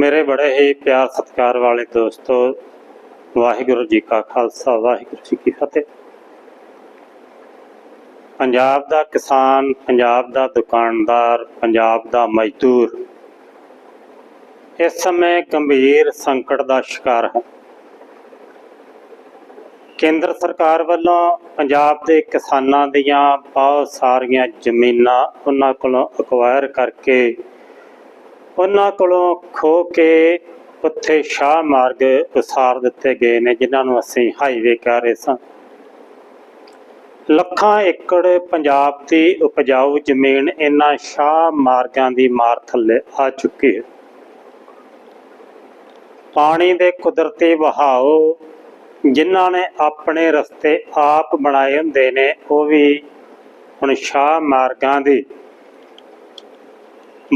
ਮੇਰੇ ਬੜੇ ਹੀ ਪਿਆਰ ਸਤਿਕਾਰ ਵਾਲੇ ਦੋਸਤੋ ਵਾਹਿਗੁਰੂ ਜੀ ਕਾ ਖਾਲਸਾ ਵਾਹਿਗੁਰੂ ਜੀ ਕੀ ਫਤਿਹ ਪੰਜਾਬ ਦਾ ਕਿਸਾਨ ਪੰਜਾਬ ਦਾ ਦੁਕਾਨਦਾਰ ਪੰਜਾਬ ਦਾ ਮਜ਼ਦੂਰ ਇਸ ਸਮੇਂ ਗੰਭੀਰ ਸੰਕਟ ਦਾ ਸ਼ਿਕਾਰ ਹੈ ਕੇਂਦਰ ਸਰਕਾਰ ਵੱਲੋਂ ਪੰਜਾਬ ਦੇ ਕਿਸਾਨਾਂ ਦੀਆਂ ਬਹੁਤ ਸਾਰੀਆਂ ਜ਼ਮੀਨਾਂ ਉਹਨਾਂ ਕੋਲੋਂ ਅਕਵਾਇਰ ਕਰਕੇ ਉਹਨਾਂ ਕੋਲੋਂ ਖੋ ਕੇ ਉੱਥੇ ਸ਼ਾਹ ਮਾਰਗ ਉਸਾਰ ਦਿੱਤੇ ਗਏ ਨੇ, ਜਿਨ੍ਹਾਂ ਨੂੰ ਅਸੀਂ ਹਾਈਵੇ ਕਹਿ ਰਹੇ ਸਾਂ। ਲੱਖਾਂ ਏਕੜ ਪੰਜਾਬ ਦੀ ਉਪਜਾਊ ਜ਼ਮੀਨ ਇਹਨਾਂ ਸ਼ਾਹ ਮਾਰਗਾਂ ਦੀ ਮਾਰ ਥੱਲੇ ਆ ਚੁੱਕੀ ਹੈ। ਪਾਣੀ ਦੇ ਕੁਦਰਤੀ ਵਹਾਓ ਜਿਨ੍ਹਾਂ ਨੇ ਆਪਣੇ ਰਸਤੇ ਆਪ ਬਣਾਏ ਹੁੰਦੇ ਨੇ, ਉਹ ਵੀ ਹੁਣ ਸ਼ਾਹ ਮਾਰਗਾਂ ਦੀ।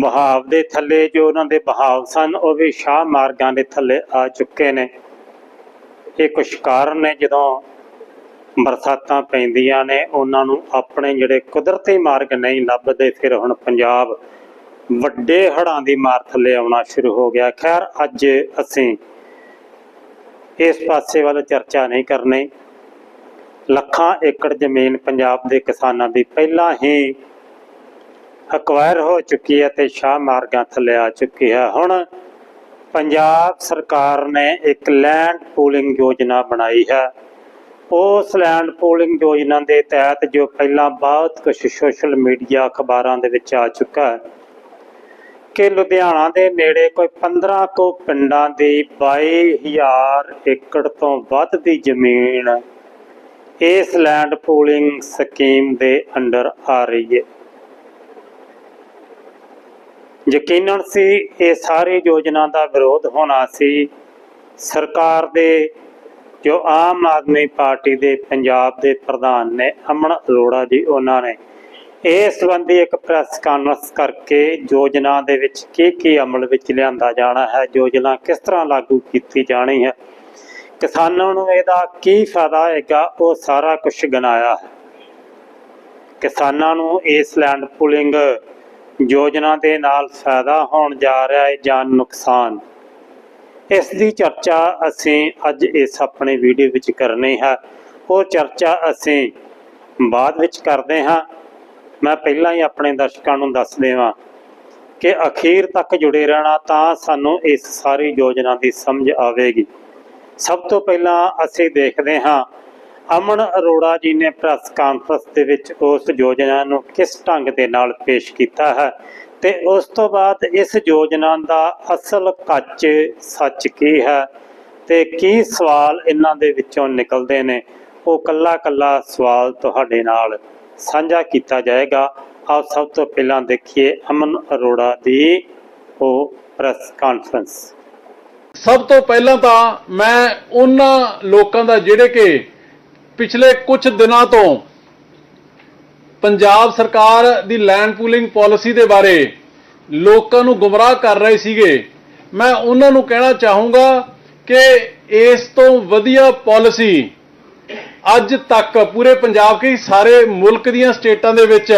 ਬਹਾਵ ਦੇ ਥੱਲੇ ਜੋ ਉਹਨਾਂ ਦੇ ਬਹਾਵ ਸਨ, ਉਹ ਵੀ ਸ਼ਾਹ ਮਾਰਗਾਂ ਦੇ ਥੱਲੇ ਆ ਚੁੱਕੇ ਨੇ। ਇਹ ਕੁਛ ਕਾਰਨ ਨੇ ਜਦੋਂ ਬਰਸਾਤਾਂ ਪੈਂਦੀਆਂ ਨੇ, ਉਹਨਾਂ ਨੂੰ ਆਪਣੇ ਜਿਹੜੇ ਕੁਦਰਤੀ ਮਾਰਗ ਨਹੀਂ ਲੱਭਦੇ, ਫਿਰ ਹੁਣ ਪੰਜਾਬ ਵੱਡੇ ਹੜ੍ਹਾਂ ਦੀ ਮਾਰ ਥੱਲੇ ਆਉਣਾ ਸ਼ੁਰੂ ਹੋ ਗਿਆ। ਖੈਰ, ਅੱਜ ਅਸੀਂ ਇਸ ਪਾਸੇ ਵੱਲ ਚਰਚਾ ਨਹੀਂ ਕਰਨੀ। ਲੱਖਾਂ ਏਕੜ ਜ਼ਮੀਨ ਪੰਜਾਬ ਦੇ ਕਿਸਾਨਾਂ ਦੀ ਪਹਿਲਾਂ ਹੀ ਅਕਵਾਇਰ ਹੋ ਚੁੱਕੀ ਹੈ ਤੇ ਸ਼ਾਹ ਮਾਰਗਾਂ ਥੱਲੇ ਆ ਚੁੱਕੀ ਹੈ। ਹੁਣ ਪੰਜਾਬ ਸਰਕਾਰ ਨੇ ਇੱਕ ਲੈਂਡ ਪੂਲਿੰਗ ਯੋਜਨਾ ਬਣਾਈ ਹੈ। ਉਸ ਲੈਂਡ ਪੂਲਿੰਗ ਯੋਜਨਾ ਦੇ ਤਹਿਤ ਜੋ ਪਹਿਲਾਂ ਬਹੁਤ ਕੁਝ ਸੋਸ਼ਲ ਮੀਡੀਆ ਅਖਬਾਰਾਂ ਦੇ ਵਿੱਚ ਆ ਚੁੱਕਾ ਹੈ ਕਿ ਲੁਧਿਆਣਾ ਦੇ ਨੇੜੇ ਕੋਈ 15 ਕੋ ਪਿੰਡਾਂ ਦੀ 22000 ਏਕੜ ਤੋਂ ਵੱਧ ਦੀ ਜ਼ਮੀਨ ਇਸ ਲੈਂਡ ਪੂਲਿੰਗ ਸਕੀਮ ਦੇ ਅੰਡਰ ਆ ਰਹੀ ਹੈ। ਯਕੀਨਨ ਸੀ ਇਹ ਸਾਰੇ ਯੋਜਨਾ ਦਾ ਵਿਰੋਧ ਹੋਣਾ ਸੀ। ਸਰਕਾਰ ਦੇ, ਜੋ ਆਮ ਆਦਮੀ ਪਾਰਟੀ ਦੇ, ਪੰਜਾਬ ਦੇ ਪ੍ਰਧਾਨ ਨੇ ਅਮਨ ਅਰੋੜਾ ਜੀ, ਉਹਨਾਂ ਨੇ ਇਹ ਸੰਬੰਧੀ ਇੱਕ ਪ੍ਰੈਸ ਕਾਨਫਰੰਸ ਕਰਕੇ ਯੋਜਨਾ ਦੇ ਵਿੱਚ ਕੀ ਕੀ ਅਮਲ ਵਿੱਚ ਲਿਆਂਦਾ ਜਾਣਾ ਹੈ, ਯੋਜਨਾ ਕਿਸ ਤਰ੍ਹਾਂ ਲਾਗੂ ਕੀਤੀ ਜਾਣੀ ਹੈ, ਕਿਸਾਨਾਂ ਨੂੰ ਇਹਦਾ ਕੀ ਫਾਇਦਾ ਹੋਏਗਾ ਉਹ ਸਾਰਾ ਕੁਝ ਗਿਣਾਇਆ ਹੈ। ਕਿਸਾਨਾਂ ਨੂੰ ਇਸ ਲੈਂਡ ਪੂਲਿੰਗ ਯੋਜਨਾ ਦੇ ਨਾਲ ਫਾਇਦਾ ਹੋਣ ਜਾ ਰਿਹਾ ਹੈ ਜਾਂ ਨੁਕਸਾਨ? ਇਸ ਦੀ ਚਰਚਾ ਅਸੀਂ ਅੱਜ ਇਸ ਆਪਣੇ ਵੀਡੀਓ ਵਿੱਚ ਕਰਨੀ ਹੈ। ਉਹ ਚਰਚਾ ਅਸੀਂ ਬਾਅਦ ਵਿੱਚ ਕਰਦੇ ਹਾਂ। ਮੈਂ ਪਹਿਲਾਂ ਹੀ ਆਪਣੇ ਦਰਸ਼ਕਾਂ ਨੂੰ ਦੱਸ ਦੇਵਾਂ ਕਿ ਅਖੀਰ ਤੱਕ ਜੁੜੇ ਰਹਿਣਾ ਤਾਂ ਸਾਨੂੰ ਇਸ ਸਾਰੀ ਯੋਜਨਾ ਦੀ ਸਮਝ ਆਵੇਗੀ। ਸਭ ਤੋਂ ਪਹਿਲਾਂ ਅਸੀਂ ਦੇਖਦੇ ਹਾਂ, ਅਮਨ ਅਰੋੜਾ ਜੀ ਨੇ ਪ੍ਰੈਸ ਕਾਨਫਰੰਸ ਦੇ ਵਿੱਚ ਉਸ ਯੋਜਨਾ ਨੂੰ ਕਿਸ ਢੰਗ ਦੇ ਨਾਲ ਪੇਸ਼ ਕੀਤਾ ਹੈ ਤੇ ਉਸ ਤੋਂ ਬਾਅਦ ਇਸ ਯੋਜਨਾ ਦਾ ਅਸਲ ਕੱਚ ਸੱਚ ਕੀ ਹੈ ਤੇ ਕੀ ਸਵਾਲ ਇਹਨਾਂ ਦੇ ਵਿੱਚੋਂ ਨਿਕਲਦੇ ਨੇ, ਉਹ ਕੱਲਾ ਕੱਲਾ ਸਵਾਲ ਤੁਹਾਡੇ ਨਾਲ ਸਾਂਝਾ ਕੀਤਾ ਜਾਏਗਾ। ਆਓ ਸਭ ਤੋਂ ਪਹਿਲਾਂ ਦੇਖੀਏ ਅਮਨ ਅਰੋੜਾ ਦੀ ਉਹ ਪ੍ਰੈਸ ਕਾਨਫਰੰਸ ਸਭ ਤੋਂ ਪਹਿਲਾਂ ਤਾਂ ਮੈਂ ਉਹਨਾਂ ਲੋਕਾਂ ਦਾ ਜਿਹੜੇ ਕਿ ਪਿਛਲੇ ਕੁਝ ਦਿਨਾਂ ਤੋਂ ਪੰਜਾਬ ਸਰਕਾਰ ਦੀ ਲੈਂਡ ਪੂਲਿੰਗ ਪਾਲਿਸੀ ਦੇ ਬਾਰੇ ਲੋਕਾਂ ਨੂੰ ਗੁੰਮਰਾਹ ਕਰ ਰਹੇ ਸੀਗੇ, ਮੈਂ ਉਹਨਾਂ ਨੂੰ ਕਹਿਣਾ ਚਾਹੂੰਗਾ ਕਿ ਇਸ ਤੋਂ ਵਧੀਆ ਪਾਲਿਸੀ ਅੱਜ ਤੱਕ ਪੂਰੇ ਪੰਜਾਬ ਕੇ ਸਾਰੇ ਮੁਲਕ ਦੀਆਂ ਸਟੇਟਾਂ ਦੇ ਵਿੱਚ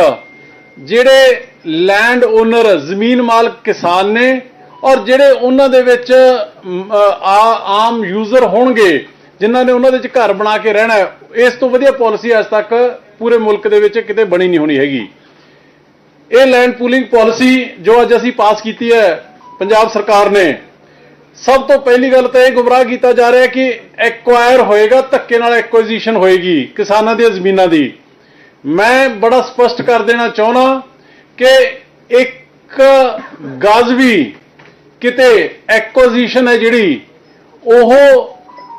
ਜਿਹੜੇ ਲੈਂਡ ਓਨਰ ਜ਼ਮੀਨ ਮਾਲਕ ਕਿਸਾਨ ਨੇ ਔਰ ਜਿਹੜੇ ਉਹਨਾਂ ਦੇ ਵਿੱਚ ਆਮ ਯੂਜ਼ਰ ਹੋਣਗੇ, ਜਿਨ੍ਹਾਂ ਨੇ ਉਹਨਾਂ ਦੇ ਵਿੱਚ ਘਰ ਬਣਾ ਕੇ ਰਹਿਣਾ ਇਸ ਤੋਂ ਵਧੀਆ ਪਾਲਿਸੀ ਅੱਜ ਤੱਕ ਪੂਰੇ ਮੁਲਕ ਦੇ ਵਿੱਚ ਕਿਤੇ ਬਣੀ ਨਹੀਂ ਹੋਣੀ ਹੈਗੀ। ਇਹ ਲੈਂਡ ਪੂਲਿੰਗ ਪਾਲਿਸੀ ਜੋ ਅੱਜ ਅਸੀਂ ਪਾਸ ਕੀਤੀ ਹੈ, ਪੰਜਾਬ ਸਰਕਾਰ ਨੇ ਸਭ ਤੋਂ ਪਹਿਲੀ ਗੱਲ ਤਾਂ ਇਹ ਗੁੰਮਰਾਹ ਕੀਤਾ ਜਾ ਰਿਹਾ ਕਿ ਐਕਵਾਇਰ ਹੋਏਗਾ, ਧੱਕੇ ਨਾਲ ਐਕੁਜੀਸ਼ਨ ਹੋਏਗੀ ਕਿਸਾਨਾਂ ਦੀਆਂ ਜ਼ਮੀਨਾਂ ਦੀ। ਮੈਂ ਬੜਾ ਸਪਸ਼ਟ ਕਰ ਦੇਣਾ ਚਾਹੁੰਦਾ ਕਿ ਇੱਕ ਗਾਜ਼ਵੀ ਕਿਤੇ ਐਕੁਜੀਸ਼ਨ ਹੈ ਜਿਹੜੀ, ਉਹ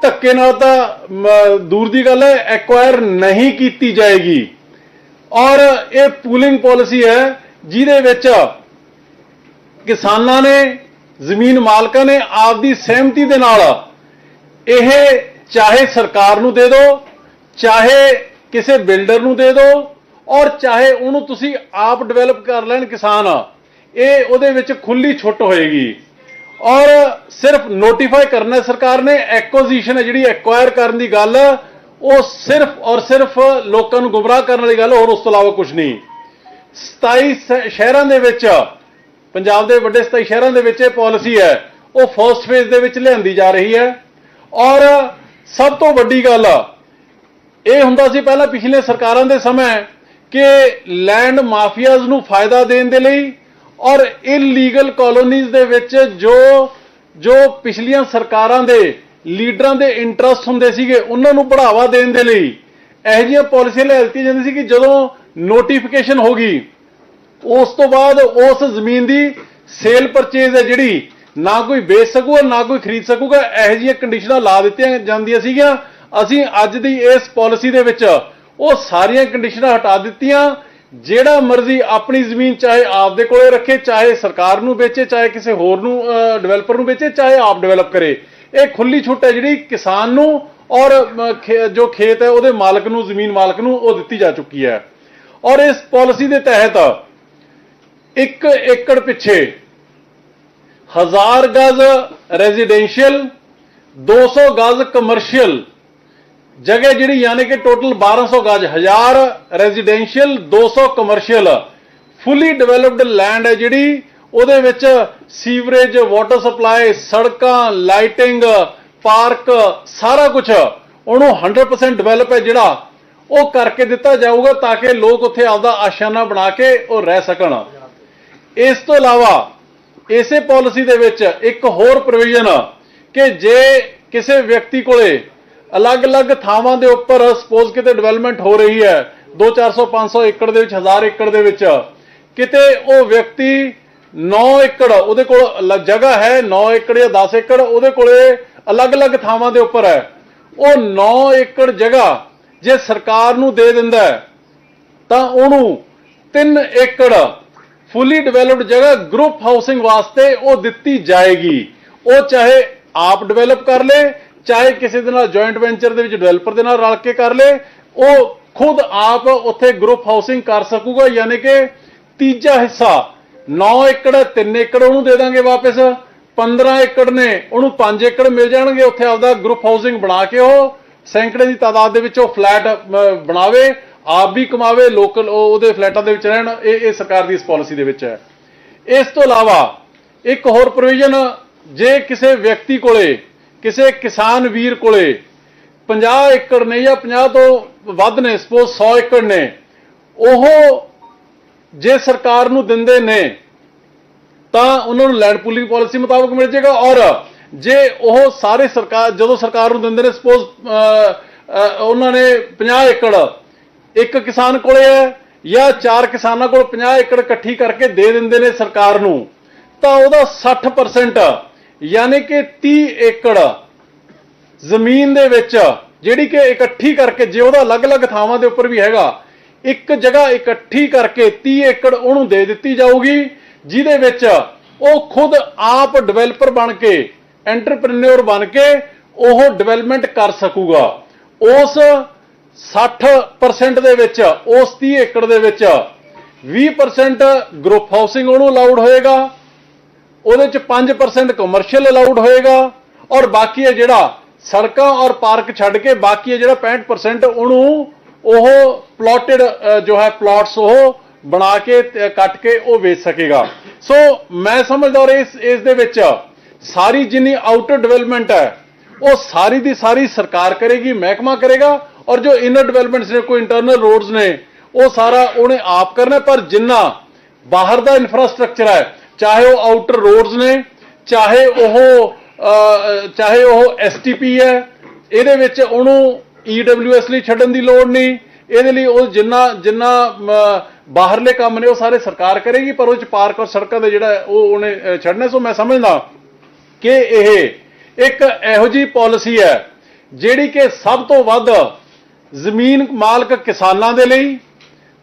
ਧੱਕੇ ਨਾਲ ਤਾਂ ਦੂਰ ਦੀ ਗੱਲ ਹੈ ਐਕਵਾਇਰ ਨਹੀਂ ਕੀਤੀ ਜਾਏਗੀ। ਔਰ ਇਹ ਪੂਲਿੰਗ ਪਾਲਿਸੀ ਹੈ, ਜਿਹਦੇ ਵਿੱਚ ਕਿਸਾਨਾਂ ਨੇ ਜ਼ਮੀਨ ਮਾਲਕਾਂ ਨੇ ਆਪਦੀ ਸਹਿਮਤੀ ਦੇ ਨਾਲ ਇਹ ਚਾਹੇ ਸਰਕਾਰ ਨੂੰ ਦੇ ਦਿਓ ਚਾਹੇ ਕਿਸੇ ਬਿਲਡਰ ਨੂੰ ਦੇ ਦਿਓ ਔਰ ਚਾਹੇ ਉਹਨੂੰ ਤੁਸੀਂ ਆਪ ਡਿਵੈਲਪ ਕਰ ਲੈਣ ਕਿਸਾਨ, ਇਹ ਉਹਦੇ ਵਿੱਚ ਖੁੱਲੀ ਛੁੱਟ ਹੋਏਗੀ। ਔਰ ਸਿਰਫ ਨੋਟੀਫਾਈ ਕਰਨਾ ਸਰਕਾਰ ਨੇ ਐਕੁਜੀਸ਼ਨ ਹੈ ਜਿਹੜੀ ਐਕਵਾਇਰ ਕਰਨ ਦੀ ਗੱਲ, ਉਹ ਸਿਰਫ ਔਰ ਸਿਰਫ ਲੋਕਾਂ ਨੂੰ ਗੁੰਮਰਾਹ ਕਰਨ ਵਾਲੀ ਗੱਲ, ਹੋਰ ਉਸ ਤੋਂ ਇਲਾਵਾ ਕੁਝ ਨਹੀਂ। 27 ਸ਼ਹਿਰਾਂ ਦੇ ਵਿੱਚ ਪੰਜਾਬ ਦੇ ਵੱਡੇ 27 ਸ਼ਹਿਰਾਂ ਦੇ ਵਿੱਚ ਇਹ ਪਾਲਿਸੀ ਹੈ, ਉਹ ਫਰਸਟ ਫੇਜ਼ ਦੇ ਵਿੱਚ ਲਿਆਂਦੀ ਜਾ ਰਹੀ ਹੈ। ਔਰ ਸਭ ਤੋਂ ਵੱਡੀ ਗੱਲ ਇਹ ਹੁੰਦਾ ਸੀ ਪਹਿਲਾਂ ਪਿਛਲੇ ਸਰਕਾਰਾਂ ਦੇ ਸਮੇਂ ਕਿ ਲੈਂਡ ਮਾਫੀਆਜ਼ ਨੂੰ ਫਾਇਦਾ ਦੇਣ ਦੇ ਲਈ ਔਰ ਇਲੀਗਲ ਕਾਲੋਨੀਜ਼ ਦੇ ਵਿੱਚ ਜੋ ਜੋ ਪਿਛਲੀਆਂ ਸਰਕਾਰਾਂ ਦੇ ਲੀਡਰਾਂ ਦੇ ਇੰਟਰਸਟ ਹੁੰਦੇ ਸੀਗੇ, ਉਹਨਾਂ ਨੂੰ ਬੜਾਵਾ ਦੇਣ ਦੇ ਲਈ ਇਹੋ ਜਿਹੀਆਂ ਪਾਲਿਸੀਆਂ ਲੈ ਦਿੱਤੀਆਂ ਜਾਂਦੀਆਂ ਸੀ ਕਿ ਜਦੋਂ ਨੋਟੀਫਿਕੇਸ਼ਨ ਹੋ ਗਈ ਉਸ ਤੋਂ ਬਾਅਦ ਉਸ ਜ਼ਮੀਨ ਦੀ ਸੇਲ ਪਰਚੇਜ਼ ਹੈ ਜਿਹੜੀ, ਨਾ ਕੋਈ ਵੇਚ ਸਕੂਗਾ, ਨਾ ਕੋਈ ਖਰੀਦ ਸਕੂਗਾ, ਇਹੋ ਜਿਹੀਆਂ ਕੰਡੀਸ਼ਨਾਂ ਲਾ ਦਿੱਤੀਆਂ ਜਾਂਦੀਆਂ ਸੀਗੀਆਂ। ਅਸੀਂ ਅੱਜ ਦੀ ਇਸ ਪਾਲਿਸੀ ਦੇ ਵਿੱਚ ਉਹ ਸਾਰੀਆਂ ਕੰਡੀਸ਼ਨਾਂ ਹਟਾ ਦਿੱਤੀਆਂ। ਜਿਹੜਾ ਮਰਜ਼ੀ ਆਪਣੀ ਜ਼ਮੀਨ ਚਾਹੇ ਆਪ ਦੇ ਕੋਲੇ ਰੱਖੇ, ਚਾਹੇ ਸਰਕਾਰ ਨੂੰ ਵੇਚੇ, ਚਾਹੇ ਕਿਸੇ ਹੋਰ ਨੂੰ ਡਿਵੈਲਪਰ ਨੂੰ ਵੇਚੇ, ਚਾਹੇ ਆਪ ਡਿਵੈਲਪ ਕਰੇ। ਇਹ ਖੁੱਲੀ ਛੁੱਟ ਹੈ ਜਿਹੜੀ ਕਿਸਾਨ ਨੂੰ ਔਰ ਖੇ- ਜੋ ਖੇਤ ਹੈ, ਉਹਦੇ ਮਾਲਕ ਨੂੰ, ਜ਼ਮੀਨ ਮਾਲਕ ਨੂੰ ਉਹ ਦਿੱਤੀ ਜਾ ਚੁੱਕੀ ਹੈ। ਔਰ ਇਸ ਪਾਲਿਸੀ ਦੇ ਤਹਿਤ ਇੱਕ ਏਕੜ ਪਿੱਛੇ 1000 ਗਜ਼ ਰੈਜ਼ੀਡੈਂਸ਼ੀਅਲ 200 ਗਜ਼ ਕਮਰਸ਼ੀਅਲ ਜਗ੍ਹਾ ਜਿਹੜੀ ਯਾਨੀ ਕਿ ਟੋਟਲ 1200 ਗਜ਼ 1000 residential 200 commercial fully developed land ਹੈ ਜਿਹੜੀ, ਉਹਦੇ ਵਿੱਚ ਸੀਵਰੇਜ ਵਾਟਰ ਸਪਲਾਈ ਸੜਕਾਂ ਲਾਈਟਿੰਗ ਪਾਰਕ ਸਾਰਾ ਕੁਝ ਉਹਨੂੰ 100% ਡਿਵੈਲਪ ਹੈ ਜਿਹੜਾ, ਉਹ ਕਰਕੇ ਦਿੱਤਾ ਜਾਊਗਾ ਤਾਂ ਕਿ ਲੋਕ ਉੱਥੇ ਆਪਦਾ ਆਸ਼ਾਨਾ ਬਣਾ ਕੇ ਉਹ ਰਹਿ ਸਕਣ। ਇਸ ਤੋਂ ਇਲਾਵਾ ਇਸੇ ਪਾਲਿਸੀ ਦੇ ਵਿੱਚ ਇੱਕ ਹੋਰ ਪ੍ਰੋਵੀਜ਼ਨ ਕਿ ਜੇ ਕਿਸੇ ਵਿਅਕਤੀ ਕੋਲੇ ਅਲੱਗ-ਅਲੱਗ ਥਾਵਾਂ ਦੇ ਉੱਪਰ ਸਪੋਜ਼ ਕਿਤੇ ਡਿਵੈਲਪਮੈਂਟ ਹੋ ਰਹੀ ਹੈ 2 400 500 ਏਕੜ ਦੇ ਵਿੱਚ 1000 ਏਕੜ ਦੇ ਵਿੱਚ, ਕਿਤੇ ਉਹ ਵਿਅਕਤੀ 9 ਏਕੜ ਉਹਦੇ ਕੋਲ ਜਗ੍ਹਾ ਹੈ 9 ਏਕੜ ਜਾਂ 10 ਏਕੜ ਉਹਦੇ ਕੋਲੇ ਅਲੱਗ-ਅਲੱਗ ਥਾਵਾਂ ਦੇ ਉੱਪਰ ਹੈ, ਉਹ 9 ਏਕੜ ਜਗ੍ਹਾ ਜੇ ਸਰਕਾਰ ਨੂੰ ਦੇ ਦਿੰਦਾ ਤਾਂ ਉਹਨੂੰ 3 ਏਕੜ ਫੁੱਲੀ ਡਿਵੈਲਪਡ ਜਗ੍ਹਾ ਗਰੁੱਪ ਹਾਊਸਿੰਗ ਵਾਸਤੇ ਉਹ ਦਿੱਤੀ ਜਾਏਗੀ। ਉਹ ਚਾਹੇ ਆਪ ਡਿਵੈਲਪ ਕਰ ਲੇ, ਚਾਹੇ ਕਿਸੇ ਦੇ ਨਾਲ ਜੁਆਇੰਟ ਵੈਂਚਰ ਦੇ ਵਿੱਚ ਡਿਵੈਲਪਰ ਦੇ ਨਾਲ ਰਲ ਕੇ ਕਰ ਲੇ, ਉਹ ਖੁਦ ਆਪ ਉੱਥੇ ਗਰੁੱਪ ਹਾਊਸਿੰਗ ਕਰ ਸਕੂਗਾ, ਯਾਨੀ ਕਿ ਤੀਜਾ ਹਿੱਸਾ 9 ਏਕੜ 3 ਏਕੜ ਉਹਨੂੰ ਦੇ ਦਾਂਗੇ ਵਾਪਸ 15 ਏਕੜ ਨੇ, ਉਹਨੂੰ 5 ਏਕੜ ਮਿਲ ਜਾਣਗੇ, ਉੱਥੇ ਆਪਦਾ ਗਰੁੱਪ ਹਾਊਸਿੰਗ ਬਣਾ ਕੇ ਉਹ ਸੈਂਕੜੇ ਦੀ ਤਾਦਾਦ ਦੇ ਵਿੱਚ ਉਹ ਫਲੈਟ ਬਣਾਵੇ ਆਪ ਵੀ ਕਮਾਵੇ ਲੋਕਲ ਉਹਦੇ ਫਲੈਟਾਂ ਦੇ ਵਿੱਚ ਰਹਿਣ, ਇਹ ਇਹ ਸਰਕਾਰ ਦੀ ਇਸ ਪਾਲਿਸੀ ਦੇ ਵਿੱਚ ਹੈ। ਇਸ ਤੋਂ ਇਲਾਵਾ ਇੱਕ ਹੋਰ ਪ੍ਰੋਵੀਜ਼ਨ ਜੇ ਕਿਸੇ ਵਿਅਕਤੀ ਕੋਲੇ, ਕਿਸੇ ਕਿਸਾਨ ਵੀਰ ਕੋਲੇ 50 ਏਕੜ ਨੇ ਜਾਂ 50 ਤੋਂ ਵੱਧ ਨੇ ਸਪੋਜ਼ 100 ਏਕੜ ਨੇ, ਉਹ ਜੇ ਸਰਕਾਰ ਨੂੰ ਦਿੰਦੇ ਨੇ, ਤਾਂ ਉਹਨਾਂ ਨੂੰ ਲੈਂਡ ਪੂਲਿੰਗ ਪਾਲਿਸੀ ਮੁਤਾਬਕ ਮਿਲ ਜਾਏਗਾ ਔਰ ਜੇ ਉਹ ਸਾਰੇ ਸਰਕਾਰ, ਜਦੋਂ ਸਰਕਾਰ ਨੂੰ ਦਿੰਦੇ ਨੇ ਸਪੋਜ਼ ਉਹਨਾਂ ਨੇ 50 ਏਕੜ ਇੱਕ ਕਿਸਾਨ ਕੋਲੇ ਹੈ ਜਾਂ ਚਾਰ ਕਿਸਾਨਾਂ ਕੋਲ 50 ਏਕੜ ਇਕੱਠੀ ਕਰਕੇ ਦੇ ਦਿੰਦੇ ਨੇ ਸਰਕਾਰ ਨੂੰ, ਤਾਂ ਉਹਦਾ 60% ਯਾਨੀ ਕਿ 30 ਏਕੜ ਜ਼ਮੀਨ ਦੇ ਵਿੱਚ ਜਿਹੜੀ ਕਿ ਇਕੱਠੀ ਕਰਕੇ, ਜੇ ਉਹਦਾ ਅਲੱਗ-ਅਲੱਗ ਥਾਵਾਂ ਦੇ ਉੱਪਰ ਵੀ ਹੈਗਾ, ਇੱਕ ਜਗ੍ਹਾ ਇਕੱਠੀ ਕਰਕੇ 30 ਏਕੜ ਉਹਨੂੰ ਦੇ ਦਿੱਤੀ ਜਾਊਗੀ, ਜਿਹਦੇ ਵਿੱਚ ਉਹ ਖੁਦ ਆਪ ਡਿਵੈਲਪਰ ਬਣ ਕੇ, ਐਂਟਰਪ੍ਰੈਨਿਓਰ ਬਣ ਕੇ ਉਹ ਡਿਵੈਲਪਮੈਂਟ ਕਰ ਸਕੂਗਾ। ਉਸ 60% ਦੇ ਵਿੱਚ, ਉਸ 30 ਏਕੜ ਦੇ ਵਿੱਚ 20% ਗਰੁੱਪ ਹਾਊਸਿੰਗ ਉਹਨੂੰ ਅਲਾਉਡ ਹੋਏਗਾ, ਉਹਦੇ ਚ 5% ਕਮਰਸ਼ੀਅਲ ਅਲਾਉਡ ਹੋਏਗਾ, ਔਰ ਬਾਕੀ ਹੈ ਜਿਹੜਾ ਸੜਕਾਂ ਔਰ ਪਾਰਕ ਛੱਡ ਕੇ ਬਾਕੀ ਹੈ ਜਿਹੜਾ 65% ਉਹਨੂੰ ਉਹ ਪਲਾਟਡ ਜੋ ਹੈ ਪਲਾਟਸ ਉਹ ਬਣਾ ਕੇ ਕੱਟ ਕੇ ਉਹ ਵੇਚ ਸਕੇਗਾ। ਸੋ ਮੈਂ ਸਮਝਦਾ ਔਰ ਇਸ ਇਸ ਦੇ ਵਿੱਚ ਸਾਰੀ ਜਿੰਨੀ ਆਊਟਰ ਡਿਵੈਲਪਮੈਂਟ ਹੈ, ਉਹ ਸਾਰੀ ਦੀ ਸਾਰੀ ਸਰਕਾਰ ਕਰੇਗੀ, ਮਹਿਕਮਾ ਕਰੇਗਾ ਔਰ ਜੋ ਇਨਰ ਡਿਵੈਲਪਮੈਂਟਸ ਨੇ ਕੋਈ ਇੰਟਰਨਲ ਰੋਡਸ ਨੇ ਉਹ ਸਾਰਾ ਉਹਨੇ ਆਪ ਕਰਨਾ ਪਰ ਜਿੰਨਾ ਬਾਹਰ ਦਾ ਇਨਫਰਾਸਟ੍ਰਕਚਰ ਹੈ ਚਾਹੇ ਉਹ ਆਊਟਰ ਰੋਡਸ ਨੇ ਚਾਹੇ ਉਹ ਚਾਹੇ ਉਹ ਐਸਟੀਪੀ ਹੈ ਇਹਦੇ ਵਿੱਚ ਉਹਨੂੰ ਈਡਬਲਯੂਐਸ ਲਈ ਛੱਡਣ ਦੀ ਲੋੜ ਨਹੀਂ। ਇਹਦੇ ਲਈ ਉਹ ਜਿੰਨਾ ਜਿੰਨਾ ਬਾਹਰਲੇ ਕੰਮ ਨੇ ਉਹ ਸਾਰੇ ਸਰਕਾਰ ਕਰੇਗੀ ਪਰ ਉਹ ਚ ਪਾਰਕ ਔਰ ਸੜਕਾਂ ਦੇ ਜਿਹੜਾ ਉਹ ਉਹਨੇ ਅਹ, ਛੱਡਣਾ ਸੋ ਮੈਂ ਸਮਝਦਾ ਕਿ ਇਹ ਇੱਕ ਇਹੋ ਜੀ ਪਾਲਿਸੀ ਹੈ ਜਿਹੜੀ ਕਿ ਸਭ ਤੋਂ ਵੱਧ ਜ਼ਮੀਨ ਮਾਲਕ ਕਿਸਾਨਾਂ ਦੇ ਲਈ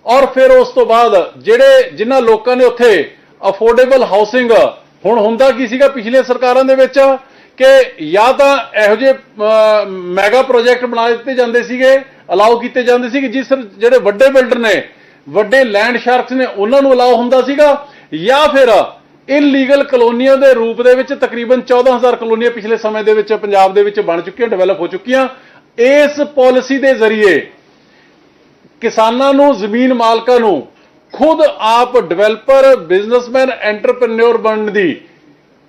ਔਰ ਫਿਰ ਉਸ ਤੋਂ ਬਾਅਦ ਜਿਹੜੇ ਜਿਨ੍ਹਾਂ ਲੋਕਾਂ ਨੇ ਉੱਥੇ ਅਫੋਰਡੇਬਲ ਹਾਊਸਿੰਗ ਹੁਣ ਹੁੰਦਾ ਕੀ ਸੀਗਾ ਪਿਛਲੇ ਸਰਕਾਰਾਂ ਦੇ ਵਿੱਚ ਕਿ ਜਾਂ ਤਾਂ ਇਹੋ ਜਿਹੇ ਮੈਗਾ ਪ੍ਰੋਜੈਕਟ ਬਣਾ ਦਿੱਤੇ ਜਾਂਦੇ ਸੀਗੇ ਅਲਾਉ ਕੀਤੇ ਜਾਂਦੇ ਸੀ ਕਿ ਜਿਸ ਜਿਹੜੇ ਵੱਡੇ ਬਿਲਡਰ ਨੇ, ਵੱਡੇ ਲੈਂਡ ਸ਼ਾਰਕਸ ਨੇ, ਉਹਨਾਂ ਨੂੰ ਅਲਾਉ ਹੁੰਦਾ ਸੀਗਾ, ਜਾਂ ਫਿਰ ਇਲੀਗਲ ਕਲੋਨੀਆਂ ਦੇ ਰੂਪ ਦੇ ਵਿੱਚ ਤਕਰੀਬਨ 14000 ਕਲੋਨੀਆਂ ਪਿਛਲੇ ਸਮੇਂ ਦੇ ਵਿੱਚ ਪੰਜਾਬ ਦੇ ਵਿੱਚ ਬਣ ਚੁੱਕੀਆਂ ਡਿਵੈਲਪ ਹੋ ਚੁੱਕੀਆਂ ਇਸ ਪਾਲਿਸੀ ਦੇ ਜ਼ਰੀਏ ਕਿਸਾਨਾਂ ਨੂੰ, ਜ਼ਮੀਨ ਮਾਲਕਾਂ ਨੂੰ, ਖੁਦ ਆਪ ਡਿਵੈਲਪਰ ਬਿਜ਼ਨਸਮੈਨ ਐਂਟਰਪ੍ਰੈਨਿਓਰ ਬਣਨ ਦੀ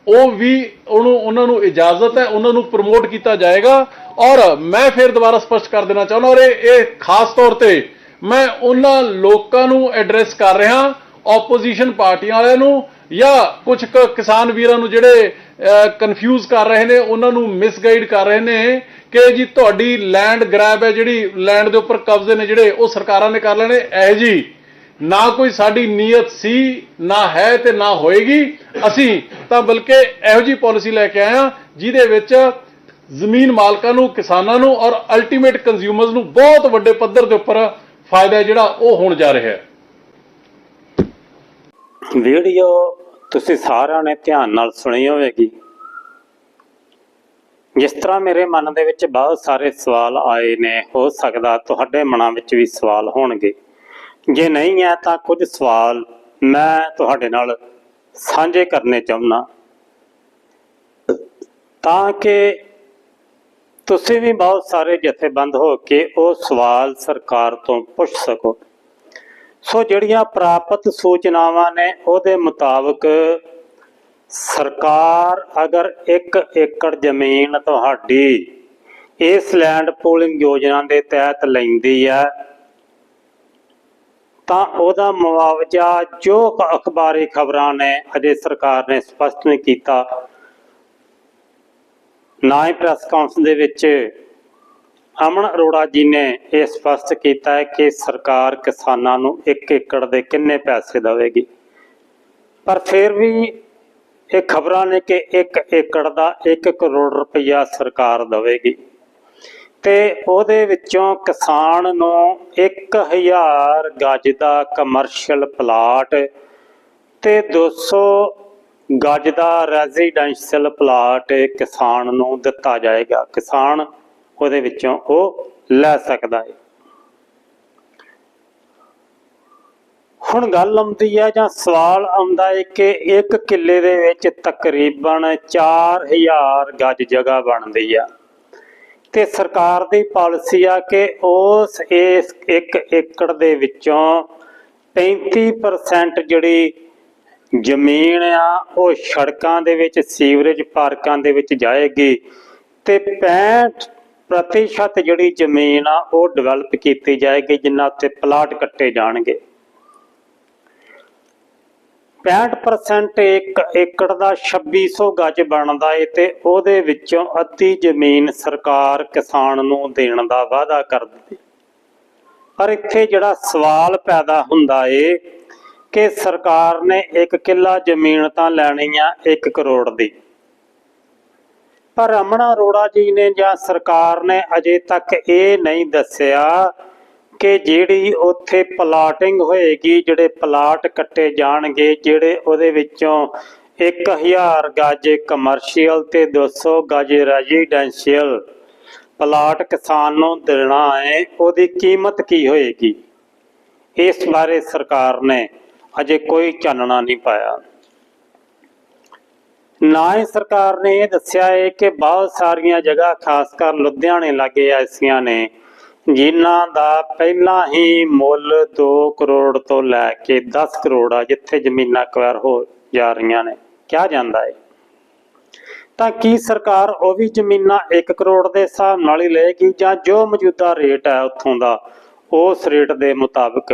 ਉਹ ਵੀ ਉਹਨੂੰ, ਉਹਨਾਂ ਨੂੰ ਇਜਾਜ਼ਤ ਹੈ, ਉਹਨਾਂ ਨੂੰ ਪ੍ਰਮੋਟ ਕੀਤਾ ਜਾਏਗਾ। ਔਰ ਮੈਂ ਫਿਰ ਦੁਬਾਰਾ ਸਪਸ਼ਟ ਕਰ ਦੇਣਾ ਚਾਹੁੰਦਾ ਔਰ ਇਹ ਖਾਸ ਤੌਰ ਤੇ ਮੈਂ ਉਹਨਾਂ ਲੋਕਾਂ ਨੂੰ ਐਡਰੈਸ ਕਰ ਰਿਹਾ ਆਪੋਜੀਸ਼ਨ ਪਾਰਟੀਆਂ ਵਾਲਿਆਂ ਨੂੰ ਜਾਂ ਕੁਝ ਕਿਸਾਨ ਵੀਰਾਂ ਨੂੰ ਜਿਹੜੇ ਕਨਫਿਊਜ਼ ਕਰ ਰਹੇ ਨੇ, ਉਹਨਾਂ ਨੂੰ ਮਿਸਗਾਈਡ ਕਰ ਰਹੇ ਨੇ ਕਿ ਜੀ ਤੁਹਾਡੀ ਲੈਂਡ ਗ੍ਰੈਬ ਹੈ, ਜਿਹੜੀ ਲੈਂਡ ਦੇ ਉੱਪਰ ਕਬਜ਼ੇ ਨੇ ਜਿਹੜੇ, ਉਹ ਸਰਕਾਰਾਂ ਨੇ ਕਰ ਲੈਣੇ। ਐ ਜੀ, ਨਾ ਕੋਈ ਸਾਡੀ ਨੀਅਤ ਸੀ, ਨਾ ਹੈ ਤੇ ਨਾ ਹੋਏਗੀ। ਅਸੀਂ ਤਾਂ ਬਲਕਿ ਇਹੋ ਜੀ ਪਾਲਿਸੀ ਲੈ ਕੇ ਆਏ ਜਿਹਦੇ ਵਿੱਚ ਜ਼ਮੀਨ ਮਾਲਕਾਂ ਨੂੰ, ਕਿਸਾਨਾਂ ਨੂੰ ਔਰ ਅਲਟੀਮੇਟ ਕੰਜ਼ਿਊਮਰਸ ਨੂੰ ਬਹੁਤ ਵੱਡੇ ਪੱਧਰ ਦੇ ਉੱਪਰ ਫਾਇਦਾ ਜਿਹੜਾ, ਉਹ ਹੋਣ ਜਾ ਰਿਹਾ ਹੈ। ਵੀਡੀਓ ਤੁਸੀਂ ਸਾਰਿਆਂ ਨੇ ਧਿਆਨ ਨਾਲ ਸੁਣੀ ਹੋਵੇਗੀ। ਜਿਸ ਤਰ੍ਹਾਂ ਮੇਰੇ ਮਨ ਦੇ ਵਿੱਚ ਬਹੁਤ ਸਾਰੇ ਸਵਾਲ ਆਏ ਨੇ, ਹੋ ਸਕਦਾ ਤੁਹਾਡੇ ਮਨਾਂ ਵਿੱਚ ਵੀ ਸਵਾਲ ਹੋਣਗੇ। ਜੇ ਨਹੀਂ ਹੈ ਤਾਂ ਕੁਝ ਸਵਾਲ ਮੈਂ ਤੁਹਾਡੇ ਨਾਲ ਸਾਂਝੇ ਕਰਨੇ ਚਾਹੁੰਦਾ। ਤਾਂ ਕਿ ਤੁਸੀਂ ਵੀ ਬਹੁਤ ਸਾਰੇ ਜਥੇਬੰਦ ਹੋ ਕੇ ਉਹ ਸਵਾਲ ਸਰਕਾਰ ਤੋਂ ਪੁੱਛ ਸਕੋ। ਸੋ ਜਿਹੜੀਆਂ ਪ੍ਰਾਪਤ ਸੂਚਨਾਵਾਂ ਨੇ, ਉਹਦੇ ਮੁਤਾਬਕ ਸਰਕਾਰ ਅਗਰ 1 ਏਕੜ ਜ਼ਮੀਨ ਤੁਹਾਡੀ ਇਸ ਲੈਂਡ ਪੂਲਿੰਗ ਯੋਜਨਾ ਦੇ ਤਹਿਤ ਲੈਂਦੀ ਹੈ, ਤਾਂ ਉਹਦਾ ਮੁਆਵਜ਼ਾ ਜੋ ਅਖਬਾਰੀ ਖਬਰਾਂ ਨੇ ਅਜੇ ਸਰਕਾਰ ਨੇ ਸਪਸ਼ਟ ਨਹੀਂ ਕੀਤਾ, ਨਾ ਹੀ ਪ੍ਰੈਸ ਕਾਨਫਰੰਸ ਦੇ ਵਿੱਚ ਅਮਨ ਅਰੋੜਾ ਜੀ ਨੇ ਇਹ ਸਪਸ਼ਟ ਕੀਤਾ ਹੈ ਕਿ ਸਰਕਾਰ ਕਿਸਾਨਾਂ ਨੂੰ 1 ਏਕੜ ਦੇ ਕਿੰਨੇ ਪੈਸੇ ਦੇਵੇਗੀ। ਪਰ ਫਿਰ ਵੀ ਇਹ ਖਬਰਾਂ ਨੇ ਕਿ 1 ਏਕੜ ਦਾ 1 ਕਰੋੜ ਰੁਪਇਆ ਸਰਕਾਰ ਦੇਵੇਗੀ। ਤੇ ਉਹਦੇ ਵਿੱਚੋਂ ਕਿਸਾਨ ਨੂੰ 1000 ਗਜ ਦਾ ਕਮਰਸ਼ੀਅਲ ਪਲਾਟ ਤੇ 200 ਗਜ ਦਾ ਰੈਜ਼ੀਡੈਂਸ਼ੀਅਲ ਪਲਾਟ ਕਿਸਾਨ ਨੂੰ ਦਿੱਤਾ ਜਾਏਗਾ। ਕਿਸਾਨ ਉਹਦੇ ਵਿੱਚੋਂ ਉਹ ਲੈ ਸਕਦਾ ਹੈ ਹੁਣ ਗੱਲ ਆਉਂਦੀ ਹੈ ਜਾਂ ਸਵਾਲ ਆਉਂਦਾ ਹੈ ਕਿ ਇੱਕ ਕਿੱਲੇ ਦੇ ਵਿੱਚ ਤਕਰੀਬਨ 4000 ਗਜ ਜਗ੍ਹਾ ਬਣਦੀ ਆ। ਤੇ ਸਰਕਾਰ ਦੀ ਪਾਲਿਸੀ ਆ ਕਿ ਉਸ ਇਸ 1 ਏਕੜ ਦੇ ਵਿੱਚੋਂ 35% ਜਿਹੜੀ ਜ਼ਮੀਨ ਆ, ਉਹ ਸੜਕਾਂ ਦੇ ਵਿੱਚ, ਸੀਵਰੇਜ ਪਾਰਕਾਂ ਦੇ ਵਿੱਚ ਜਾਏਗੀ ਤੇ 65 ਪ੍ਰਤੀਸ਼ਤ ਜਿਹੜੀ ਜ਼ਮੀਨ ਆ, ਉਹ ਡਿਵੈਲਪ ਕੀਤੀ ਜਾਏਗੀ, ਜਿੰਨਾ ਉੱਤੇ ਪਲਾਟ ਕੱਟੇ ਜਾਣਗੇ। 65% ਇੱਕ ਏਕੜ ਦਾ 2600 ਗਜ ਬਣਦਾ ਏ ਤੇ ਉਹਦੇ ਵਿੱਚੋਂ ਅੱਧੀ ਜ਼ਮੀਨ ਸਰਕਾਰ ਕਿਸਾਨ ਨੂੰ ਦੇਣ ਦਾ ਵਾਅਦਾ ਕਰਦੀ ਪਰ ਇੱਥੇ ਜਿਹੜਾ ਸਵਾਲ ਪੈਦਾ ਹੁੰਦਾ ਏ ਕਿ ਸਰਕਾਰ ਨੇ ਇੱਕ ਕਿੱਲਾ ਜ਼ਮੀਨ ਤਾਂ ਲੈਣੀ ਆ 1 ਕਰੋੜ ਦੀ। ਪਰ ਅਮਨਾ ਅਰੋੜਾ ਜੀ ਨੇ ਜਾਂ ਸਰਕਾਰ ਨੇ ਅਜੇ ਤੱਕ ਇਹ ਨਹੀਂ ਦੱਸਿਆ ਕਿ ਜਿਹੜੀ ਉੱਥੇ ਪਲਾਟਿੰਗ ਹੋਏਗੀ, ਜਿਹੜੇ ਪਲਾਟ ਕੱਟੇ ਜਾਣਗੇ, ਜਿਹੜੇ ਉਹਦੇ ਵਿੱਚੋਂ 1000 ਗਜ ਕਮਰਸ਼ੀਅਲ ਤੇ 200 ਗਜ ਰੈਜ਼ੀਡੈਂਸ਼ੀਅਲ ਪਲਾਟ ਕਿਸਾਨ ਨੂੰ ਦੇਣਾ ਹੈ, ਉਹਦੀ ਕੀਮਤ ਕੀ ਹੋਏਗੀ? ਇਸ ਬਾਰੇ ਸਰਕਾਰ ਨੇ ਅਜੇ ਕੋਈ ਚਾਨਣਾ ਨਹੀਂ ਪਾਇਆ। ਨਾ ਹੀ ਸਰਕਾਰ ਨੇ ਇਹ ਦੱਸਿਆ ਹੈ ਕਿ ਬਹੁਤ ਸਾਰੀਆਂ ਜਗ੍ਹਾ ਖਾਸ ਕਰ ਲੁਧਿਆਣੇ ਲਾਗੇ ਐਸੀਆਂ ਨੇ ਜਿਨ੍ਹਾਂ ਦਾ ਪਹਿਲਾਂ ਹੀ ਮੁੱਲ 2 ਕਰੋੜ ਤੋਂ ਲੈ ਕੇ 10 ਕਰੋੜ ਆ, ਜਿੱਥੇ ਜ਼ਮੀਨਾਂ ਅਕਵਾਇਰ ਹੋ ਜਾ ਰਹੀਆਂ ਨੇ। ਕਿਹਾ ਜਾਂਦਾ ਹੈ ਤਾਂ ਕੀ ਸਰਕਾਰ ਉਹ ਵੀ ਜ਼ਮੀਨਾਂ 1 ਕਰੋੜ ਦੇ ਹਿਸਾਬ ਨਾਲ ਹੀ ਲਏਗੀ ਜਾਂ ਜੋ ਮੌਜੂਦਾ ਰੇਟ ਹੈ ਉੱਥੋਂ ਦਾ, ਉਸ ਰੇਟ ਦੇ ਮੁਤਾਬਕ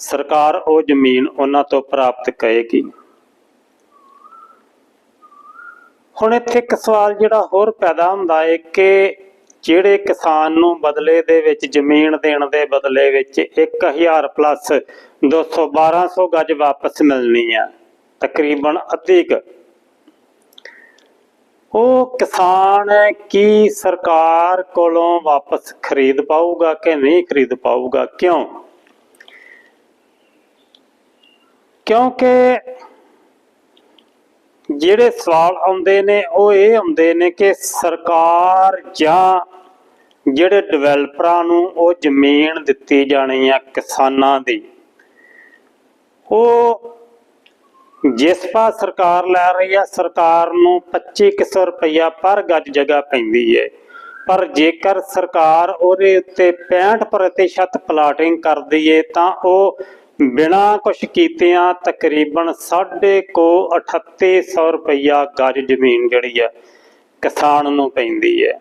ਸਰਕਾਰ ਉਹ ਜ਼ਮੀਨ ਉਹਨਾਂ ਤੋਂ ਪ੍ਰਾਪਤ ਕਰੇਗੀ। ਹੁਣ ਇੱਥੇ ਇੱਕ ਸਵਾਲ ਜਿਹੜਾ ਹੋਰ ਪੈਦਾ ਹੁੰਦਾ ਹੈ ਕਿ ਜਿਹੜੇ ਕਿਸਾਨ ਨੂੰ ਬਦਲੇ ਦੇ ਵਿੱਚ ਜ਼ਮੀਨ ਦੇਣ ਦੇ ਬਦਲੇ ਵਿੱਚ 1000 ਪਲੱਸ 200 1200 ਗਜ ਵਾਪਸ ਮਿਲਣੀ ਆ, ਤਕਰੀਬਨ ਅੱਧੀ ਕੁ ਉਹ ਕਿਸਾਨ ਕੀ ਸਰਕਾਰ ਕੋਲੋਂ ਵਾਪਸ ਖਰੀਦ ਪਾਊਗਾ ਕਿ ਨਹੀਂ ਖਰੀਦ ਪਾਊਗਾ? ਕਿਉਂ? ਕਿਉਂਕਿ ਜਿਹੜੇ ਸਵਾਲ ਆਉਂਦੇ ਨੇ, ਉਹ ਇਹ ਆਉਂਦੇ ਨੇ ਕਿ ਸਰਕਾਰ ਜਾਂ ਜਿਹੜੇ ਡਿਵੈਲਪਰਾਂ ਨੂੰ ਉਹ ਜ਼ਮੀਨ ਦਿੱਤੀ ਜਾਣੀ ਆ ਕਿਸਾਨਾਂ ਦੀ, ਉਹ ਜਿਸ ਪਾ ਸਰਕਾਰ ਲੈ ਰਹੀ ਆ, ਸਰਕਾਰ ਨੂੰ 2500 ਰੁਪਇਆ ਪਰ ਗੱਜ ਜਗ੍ਹਾ ਪੈਂਦੀ ਹੈ ਪਰ ਜੇਕਰ ਸਰਕਾਰ ਉਹਦੇ ਉੱਤੇ 65% ਪਲਾਟਿੰਗ ਕਰਦੀ ਏ, ਤਾਂ ਉਹ ਬਿਨਾ ਕੁਛ ਕੀਤਿਆਂ ਤਕਰੀਬਨ ਸਾਢੇ ਕੋ 3800 ਰੁਪਈਆ ਗੱਜ ਜ਼ਮੀਨ ਜਿਹੜੀ ਆ ਕਿਸਾਨ ਨੂੰ ਪੈਂਦੀ ਹੈ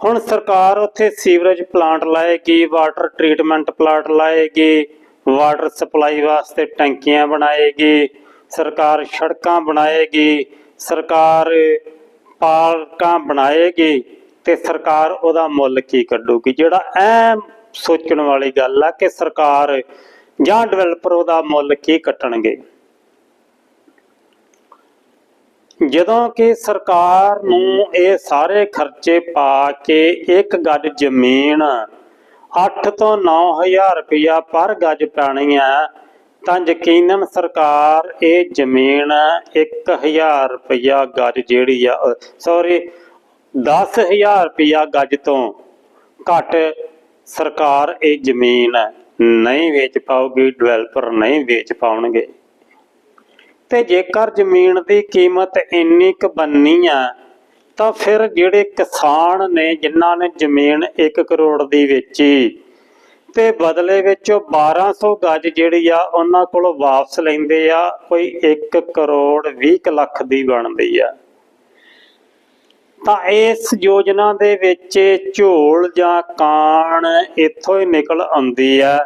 ਹੁਣ ਸਰਕਾਰ ਉੱਥੇ ਸੀਵਰੇਜ ਪਲਾਂਟ ਲਾਏਗੀ, ਵਾਟਰ ਟ੍ਰੀਟਮੈਂਟ ਪਲਾਂਟ ਲਾਏਗੀ, ਵਾਟਰ ਸਪਲਾਈ ਵਾਸਤੇ ਟੈਂਕੀਆਂ ਬਣਾਏਗੀ, ਸਰਕਾਰ ਸੜਕਾਂ ਬਣਾਏਗੀ, ਸਰਕਾਰ ਪਾਰਕਾਂ ਬਣਾਏਗੀ ਤੇ ਸਰਕਾਰ ਉਹਦਾ ਮੁੱਲ ਕੀ ਕੱਢੂਗੀ? ਜਿਹੜਾ ਐ ਸੋਚਣ ਵਾਲੀ ਗੱਲ ਆ ਕਿ ਸਰਕਾਰ ਜਾਂ ਡਿਵੈਲਪਰ ਉਹਦਾ ਮੁੱਲ ਕੀ ਕੱਟਣਗੇ? ਜਦੋਂ ਕਿ ਸਰਕਾਰ ਨੂੰ ਇਹ ਸਾਰੇ ਖਰਚੇ ਪਾ ਕੇ ਇੱਕ ਗੱਜ ਜ਼ਮੀਨ 8 ਤੋਂ 9000 ਰੁਪਇਆ ਪਰ ਗੱਜ ਪੈਣੀ ਆ ਤਾਂ ਯਕੀਨਨ ਸਰਕਾਰ ਇਹ ਜ਼ਮੀਨ 1000 ਰੁਪਇਆ ਗੱਜ ਜਿਹੜੀ ਆ ਸੌਰੀ 10000 ਰੁਪਇਆ ਗੱਜ ਤੋਂ ਘੱਟ ਸਰਕਾਰ ਇਹ ਜ਼ਮੀਨ ਨਹੀਂ ਵੇਚ ਪਾਉਗੀ ਡਿਵੈਲਪਰ ਨਹੀਂ ਵੇਚ ਪਾਉਣਗੇ। ਤੇ ਜੇਕਰ ਜ਼ਮੀਨ ਦੀ ਕੀਮਤ ਇੰਨੀ ਕੁ ਬੰਨੀ ਆ, ਤਾਂ ਫਿਰ ਜਿਹੜੇ ਕਿਸਾਨ ਨੇ ਜਿਨ੍ਹਾਂ ਨੇ ਜ਼ਮੀਨ 1 ਕਰੋੜ ਦੀ ਵੇਚੀ ਤੇ ਬਦਲੇ ਵਿੱਚ ਉਹ 1200 ਗੱਜ ਜਿਹੜੀ ਆ ਉਹਨਾਂ ਕੋਲੋਂ ਵਾਪਸ ਲੈਂਦੇ ਆ, ਕੋਈ 1 ਕਰੋੜ 20 ਕੁ ਲੱਖ ਦੀ ਬਣਦੀ ਆ। ਤਾਂ ਇਸ ਯੋਜਨਾ ਦੇ ਵਿੱਚ ਝੋਲ ਜਾਂ ਕਾਣ ਇੱਥੋਂ ਹੀ ਨਿਕਲ ਆਉਂਦੀ ਆ,